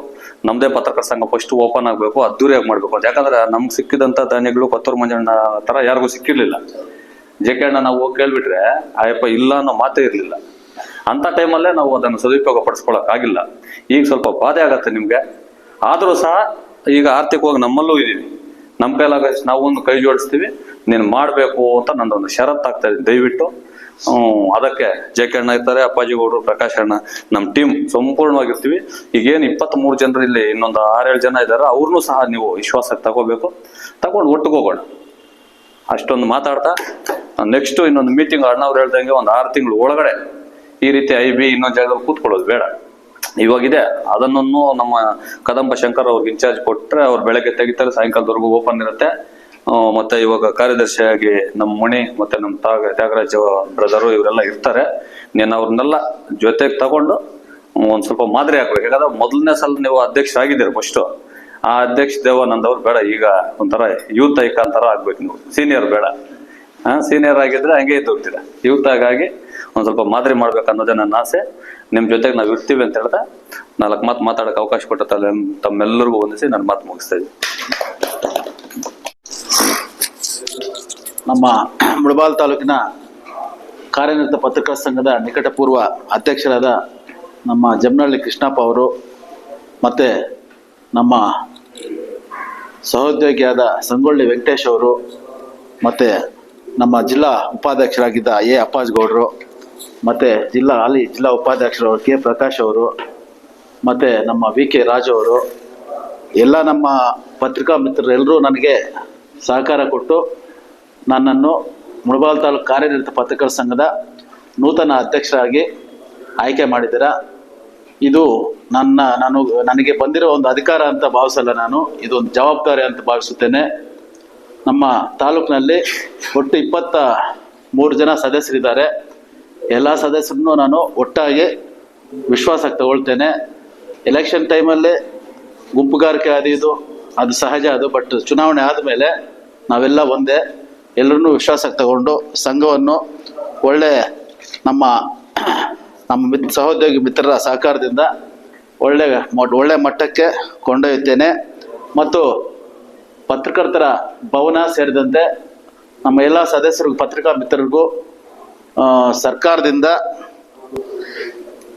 ನಮ್ದೇ ಪತ್ರಕರ್ತ ಸಂಘ ಫಸ್ಟ್ ಓಪನ್ ಆಗ್ಬೇಕು. ಅದ್ದೂರಿಯಾಗಿ ಮಾಡ್ಬೇಕು ಯಾಕಂದ್ರೆ ನಮ್ಗೆ ಸಿಕ್ಕಿದಂತ ಧಾನ್ಯಗಳು ಕೊತ್ತೂರು ಮಂಜಣ್ಣ ತರ ಯಾರಿಗೂ ಸಿಕ್ಕಿರ್ಲಿಲ್ಲ. ಜೆ ಕೆ ಅಣ್ಣ ನಾವು ಹೋಗಿ ಕೇಳ್ಬಿಟ್ರೆ ಆಯಪ್ಪ ಇಲ್ಲ ಅನ್ನೋ ಮಾತೇ ಇರಲಿಲ್ಲ. ಅಂತ ಟೈಮಲ್ಲೇ ನಾವು ಅದನ್ನು ಸದುಪಯೋಗ ಪಡಿಸ್ಕೊಳಕ್ ಆಗಿಲ್ಲ. ಈಗ ಸ್ವಲ್ಪ ಬಾಧೆ ಆಗತ್ತೆ ನಿಮ್ಗೆ. ಆದ್ರೂ ಸಹ ಈಗ ಆರ್ಥಿಕವಾಗಿ ನಮ್ಮಲ್ಲೂ ಇದೀವಿ. ನಮ್ಮ ಕೈಲಾಗ ನಾವು ಒಂದು ಕೈ ಜೋಡಿಸ್ತೀವಿ. ನೀನು ಮಾಡಬೇಕು ಅಂತ ನಂದೊಂದು ಷರತ್ತಾಗ್ತಾ ಇದೆ. ದಯವಿಟ್ಟು ಅದಕ್ಕೆ ಜೆ ಕೆ ಅಣ್ಣ ಇರ್ತಾರೆ ಅಪ್ಪಾಜಿ ಗೌಡರು, ಪ್ರಕಾಶ್ ಅಣ್ಣ ನಮ್ಮ ಟೀಮ್ ಸಂಪೂರ್ಣವಾಗಿರ್ತೀವಿ ಈಗೇನು ಇಪ್ಪತ್ತ್ ಮೂರು ಜನರು ಇಲ್ಲಿ ಇನ್ನೊಂದು ಆರೇಳು ಜನ ಇದ್ದಾರೆ, ಅವ್ರನ್ನೂ ಸಹ ನೀವು ವಿಶ್ವಾಸಕ್ಕೆ ತಗೋಬೇಕು. ತಗೊಂಡು ಒಟ್ಟಿಗೆ ಹೋಗೋಣ ಅಷ್ಟೊಂದು ಮಾತಾಡ್ತಾ ನೆಕ್ಸ್ಟ್ ಇನ್ನೊಂದು ಮೀಟಿಂಗ್ ಅಣ್ಣವ್ರು ಹೇಳ್ದಂಗೆ ಒಂದು ಆರು ತಿಂಗಳು ಒಳಗಡೆ ಈ ರೀತಿ ಐ ಬಿ ಇನ್ನೊಂದು ಜಾಗದಲ್ಲಿ ಕೂತ್ಕೊಳ್ಳೋದು ಬೇಡ. ಇವಾಗಿದೆ ಅದನ್ನೊಂದು ನಮ್ಮ ಕದಂಬ ಶಂಕರ್ ಅವ್ರಿಗೆ ಇನ್ಚಾರ್ಜ್ ಕೊಟ್ಟರೆ ಅವ್ರು ಬೆಳಗ್ಗೆ ತೆಗಿತಾರೆ, ಸಾಯಂಕಾಲದವರೆಗೂ ಓಪನ್ ಇರುತ್ತೆ. ಮತ್ತೆ ಇವಾಗ ಕಾರ್ಯದರ್ಶಿಯಾಗಿ ನಮ್ಮ ಮಣಿ ಮತ್ತೆ ನಮ್ಮ ತಾಗ ತ್ಯಾಗರಾಜ್ ಬ್ರದರು ಇವರೆಲ್ಲ ಇರ್ತಾರೆ. ನೀನು ಅವ್ರನ್ನೆಲ್ಲ ಜೊತೆಗೆ ತಗೊಂಡು ಒಂದ್ ಸ್ವಲ್ಪ ಮಾದರಿ ಹಾಕ್ಬೇಕು ಯಾಕಂದ್ರೆ ಮೊದಲನೇ ಸಲ ನೀವು ಅಧ್ಯಕ್ಷರಾಗಿದ್ದೀರಿ ಫಸ್ಟ್ ಆ ಅಧ್ಯಕ್ಷ ದೇವಾನಂದ್ ಅವ್ರು ಬೇಡ, ಈಗ ಒಂಥರ ಯೂತ್ ಐಕಾನ್ ಅಂತರ ಆಗ್ಬೇಕು ನೀವು. ಸೀನಿಯರ್ ಬೇಡ. ಹಾ ಸೀನಿಯರ್ ಆಗಿದ್ರೆ ಹಂಗೆ ಇದ್ದು ಹೋಗ್ತೀರಾ. ಯೂತ್ ಆಗಾಗಿ ಒಂದ್ ಸ್ವಲ್ಪ ಮಾದರಿ ಮಾಡ್ಬೇಕು ಅನ್ನೋದೇ ನನ್ನ ಆಸೆ. ನಿಮ್ ಜೊತೆಗೆ ನಾವು ಇರ್ತೀವಿ ಅಂತ ಹೇಳ್ತಾ ನಾಲ್ಕು ಮಾತು ಮಾತಾಡೋಕೆ ಅವಕಾಶ ಕೊಟ್ಟ ತಲೆ ತಮ್ಮೆಲ್ಲರಿಗೂ ಒಂದಿಸಿ ನನ್ನ ಮಾತು ಮುಗಿಸ್ತಾ ಇದ್ದೀನಿ. ನಮ್ಮ ಮುಳಬಾಲ್ ತಾಲೂಕಿನ ಕಾರ್ಯನಿರತ ಪತ್ರಕರ್ತ ಸಂಘದ ನಿಕಟಪೂರ್ವ ಅಧ್ಯಕ್ಷರಾದ ನಮ್ಮ ಜಮನಹಳ್ಳಿ ಕೃಷ್ಣಪ್ಪ ಅವರು ಮತ್ತು ನಮ್ಮ ಸಹೋದ್ಯೋಗಿಯಾದ ಸಂಗೊಳ್ಳಿ ವೆಂಕಟೇಶ್ ಅವರು ಮತ್ತು ನಮ್ಮ ಜಿಲ್ಲಾ ಉಪಾಧ್ಯಕ್ಷರಾಗಿದ್ದ ಎ ಅಪ್ಪಾಜ್ಗೌಡರು, ಮತ್ತು ಜಿಲ್ಲಾ ಹಾಲಿ ಜಿಲ್ಲಾ ಉಪಾಧ್ಯಕ್ಷರು ಕೆ ಪ್ರಕಾಶ್ ಅವರು, ಮತ್ತು ನಮ್ಮ ವಿ ಕೆ ರಾಜು ಅವರು, ಎಲ್ಲ ನಮ್ಮ ಪತ್ರಿಕಾ ಮಿತ್ರರೆಲ್ಲರೂ ನನಗೆ ಸಹಕಾರ ಕೊಟ್ಟು ನನ್ನನ್ನು ಮುಳಬಾಲ್ ತಾಲೂಕು ಕಾರ್ಯನಿರತ ಪತ್ರಕರ್ತರ ಸಂಘದ ನೂತನ ಅಧ್ಯಕ್ಷರಾಗಿ ಆಯ್ಕೆ ಮಾಡಿದ್ದೀರಾ. ಇದು ನನ್ನ, ನಾನು, ನನಗೆ ಬಂದಿರೋ ಒಂದು ಅಧಿಕಾರ ಅಂತ ಭಾವಿಸಲ್ಲ ನಾನು. ಇದೊಂದು ಜವಾಬ್ದಾರಿ ಅಂತ ಭಾವಿಸುತ್ತೇನೆ. ನಮ್ಮ ತಾಲೂಕಿನಲ್ಲಿ ಒಟ್ಟು ಇಪ್ಪತ್ತ ಮೂರು ಜನ ಸದಸ್ಯರಿದ್ದಾರೆ. ಎಲ್ಲ ಸದಸ್ಯರನ್ನು ನಾನು ಒಟ್ಟಾಗಿ ವಿಶ್ವಾಸಕ್ಕೆ ತಗೊಳ್ತೇನೆ. ಎಲೆಕ್ಷನ್ ಟೈಮಲ್ಲಿ ಗುಂಪುಗಾರಿಕೆ ಅದು ಇದು, ಅದು ಸಹಜ ಅದು, ಬಟ್ ಚುನಾವಣೆ ಆದಮೇಲೆ ನಾವೆಲ್ಲ ಒಂದೇ. ಎಲ್ಲರನ್ನೂ ವಿಶ್ವಾಸಕ್ಕೆ ತಗೊಂಡು ಸಂಘವನ್ನು ಒಳ್ಳೆ ನಮ್ಮ ನಮ್ಮ ಮಿತ್, ಸಹೋದ್ಯೋಗಿ ಮಿತ್ರರ ಸಹಕಾರದಿಂದ ಒಳ್ಳೆ ಒಳ್ಳೆ ಮಟ್ಟಕ್ಕೆ ಕೊಂಡೊಯ್ಯುತ್ತೇನೆ. ಮತ್ತು ಪತ್ರಕರ್ತರ ಭವನ ಸೇರಿದಂತೆ ನಮ್ಮ ಎಲ್ಲ ಸದಸ್ಯರಿಗೂ ಪತ್ರಿಕಾ ಮಿತ್ರರಿಗೂ ಸರ್ಕಾರದಿಂದ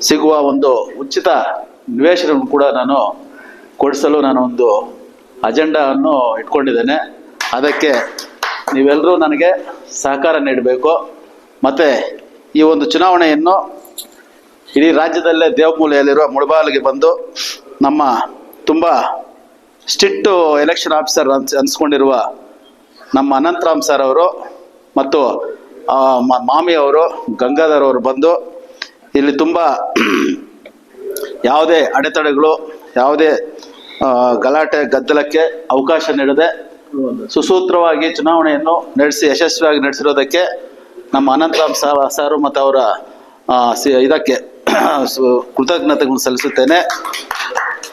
ಸಿಗುವ ಒಂದು ಉಚಿತ ನಿವೇಶನವನ್ನು ಕೂಡ ನಾನು ಕೊಡಿಸಲು ನಾನು ಒಂದು ಅಜೆಂಡಾವನ್ನು ಇಟ್ಕೊಂಡಿದ್ದೇನೆ. ಅದಕ್ಕೆ ನೀವೆಲ್ಲರೂ ನನಗೆ ಸಹಕಾರ ನೀಡಬೇಕು. ಮತ್ತು ಈ ಒಂದು ಚುನಾವಣೆಯನ್ನು ಇಡೀ ರಾಜ್ಯದಲ್ಲೇ ದೇವಮೂಲೆಯಲ್ಲಿರುವ ಮುಳಬಾಲಿಗೆ ಬಂದು ನಮ್ಮ ತುಂಬ ಸ್ಟ್ರಿಕ್ಟು ಎಲೆಕ್ಷನ್ ಆಫೀಸರ್ ಅನ್ಸ್, ಅನ್ಸ್ಕೊಂಡಿರುವ ನಮ್ಮ ಅನಂತರಾಮ್ ಸರ್ ಅವರು ಮತ್ತು ಮಾಮಿ ಅವರು, ಗಂಗಾಧರ್ ಅವರು ಬಂದು ಇಲ್ಲಿ ತುಂಬ ಯಾವುದೇ ಅಡೆತಡೆಗಳು, ಯಾವುದೇ ಗಲಾಟೆ, ಗದ್ದಲಕ್ಕೆ ಅವಕಾಶ ನೀಡದೆ ಸುಸೂತ್ರವಾಗಿ ಚುನಾವಣೆಯನ್ನು ನಡೆಸಿ, ಯಶಸ್ವಿಯಾಗಿ ನಡೆಸಿರೋದಕ್ಕೆ ನಮ್ಮ ಅನಂತರಾಮ್ ಸಾರು ಮತ್ತು ಅವರ ಇದಕ್ಕೆ ಕೃತಜ್ಞತೆಗಳನ್ನು ಸಲ್ಲಿಸುತ್ತೇನೆ.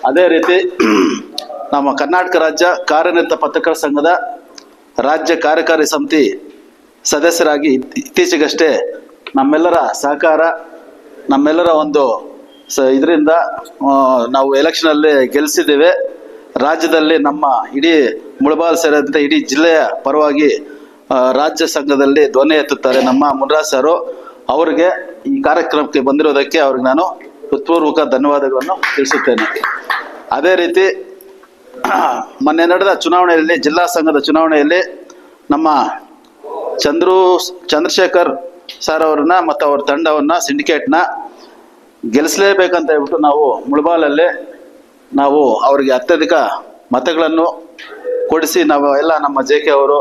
ಅದೇ ರೀತಿ ನಮ್ಮ ಕರ್ನಾಟಕ ರಾಜ್ಯ ಕಾರ್ಯನಿರತ ಪತ್ರಕರ್ತರ ಸಂಘದ ರಾಜ್ಯ ಕಾರ್ಯಕಾರಿ ಸಮಿತಿ ಸದಸ್ಯರಾಗಿ ಇತ್- ಇತ್ತೀಚೆಗಷ್ಟೇ ನಮ್ಮೆಲ್ಲರ ಸಹಕಾರ, ನಮ್ಮೆಲ್ಲರ ಒಂದು ಸ, ಇದರಿಂದ ನಾವು ಎಲೆಕ್ಷನಲ್ಲಿ ಗೆಲ್ಲಿಸಿದ್ದೇವೆ ರಾಜ್ಯದಲ್ಲಿ ನಮ್ಮ ಇಡೀ ಮುಳಬಾಲ್ ಸೇರಿದಂತೆ ಇಡೀ ಜಿಲ್ಲೆಯ ಪರವಾಗಿ ರಾಜ್ಯ ಸಂಘದಲ್ಲಿ ಧ್ವನಿ ಎತ್ತುತ್ತಾರೆ ನಮ್ಮ ಮುನ್ರಾಜ್ ಸರು. ಅವರಿಗೆ ಈ ಕಾರ್ಯಕ್ರಮಕ್ಕೆ ಬಂದಿರೋದಕ್ಕೆ ಅವ್ರಿಗೆ ನಾನು ಹೃತ್ಪೂರ್ವಕ ಧನ್ಯವಾದಗಳನ್ನು ತಿಳಿಸುತ್ತೇನೆ. ಅದೇ ರೀತಿ, ಮೊನ್ನೆ ನಡೆದ ಚುನಾವಣೆಯಲ್ಲಿ, ಜಿಲ್ಲಾ ಸಂಘದ ಚುನಾವಣೆಯಲ್ಲಿ ನಮ್ಮ ಚಂದ್ರು, ಚಂದ್ರಶೇಖರ್ ಸರ್ ಅವ್ರನ್ನ ಮತ್ತು ಅವ್ರ ತಂಡವನ್ನು, ಸಿಂಡಿಕೇಟ್ನ ಗೆಲ್ಲಿಸಲೇಬೇಕಂತ ಹೇಳ್ಬಿಟ್ಟು ನಾವು ಮುಳಬಾಲಲ್ಲಿ ನಾವು ಅವರಿಗೆ ಅತ್ಯಧಿಕ ಮತಗಳನ್ನು ಕೊಡಿಸಿ ನಾವು ಎಲ್ಲ ನಮ್ಮ ಜೆ ಕೆ ಅವರು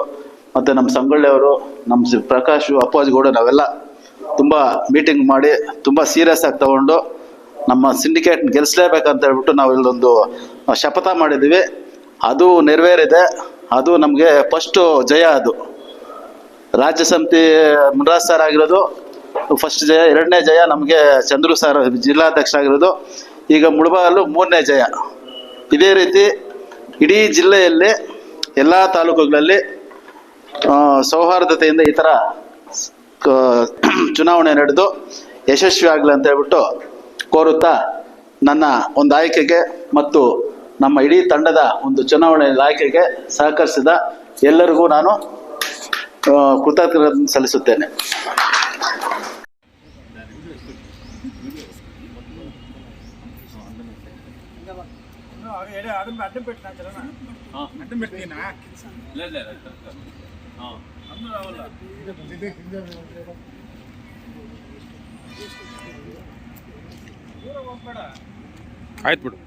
ಮತ್ತು ನಮ್ಮ ಸಂಗೊಳ್ಳಿಯವರು ನಮ್ಮ ಪ್ರಕಾಶ್, ಅಪ್ಪಾಜಿ ಗೌಡ ನಾವೆಲ್ಲ ತುಂಬ ಮೀಟಿಂಗ್ ಮಾಡಿ ತುಂಬ ಸೀರಿಯಸ್ ಆಗಿ ತಗೊಂಡು ನಮ್ಮ ಸಿಂಡಿಕೇಟ್ ಗೆಲ್ಲಿಸಲೇಬೇಕಂತ ಹೇಳ್ಬಿಟ್ಟು ನಾವು ಇಲ್ಲೊಂದು ಶಪಥ ಮಾಡಿದ್ದೀವಿ. ಅದು ನೆರವೇರಿದೆ. ಅದು ನಮಗೆ ಫಸ್ಟು ಜಯ ಅದು. ರಾಜ್ಯ ಸಮಿತಿ ಮುನ್ರಾಜ್ ಸರ್ ಆಗಿರೋದು ಫಸ್ಟ್ ಜಯ. ಎರಡನೇ ಜಯ ನಮಗೆ ಚಂದ್ರು ಸರ್ ಜಿಲ್ಲಾಧ್ಯಕ್ಷ ಆಗಿರೋದು ಈಗ ಮುಳಬಾಗಲು ಮೂರನೇ ಜಯ. ಇದೇ ರೀತಿ ಇಡೀ ಜಿಲ್ಲೆಯಲ್ಲಿ ಎಲ್ಲ ತಾಲೂಕುಗಳಲ್ಲಿ ಸೌಹಾರ್ದತೆಯಿಂದ ಈ ಥರ ಚುನಾವಣೆ ನಡೆದು ಯಶಸ್ವಿ ಆಗಲಿ ಅಂತ ಹೇಳ್ಬಿಟ್ಟು ಕೋರುತ್ತಾ ನನ್ನ ಒಂದು ಆಯ್ಕೆಗೆ ಮತ್ತು ನಮ್ಮ ಇಡೀ ತಂಡದ ಒಂದು ಚುನಾವಣೆ ಆಯ್ಕೆಗೆ ಸಹಕರಿಸಿದ ಎಲ್ಲರಿಗೂ ನಾನು ಕೃತಜ್ಞತೆ ಸಲ್ಲಿಸುತ್ತೇನೆ. ಆಯ್ತು ಬಿಡು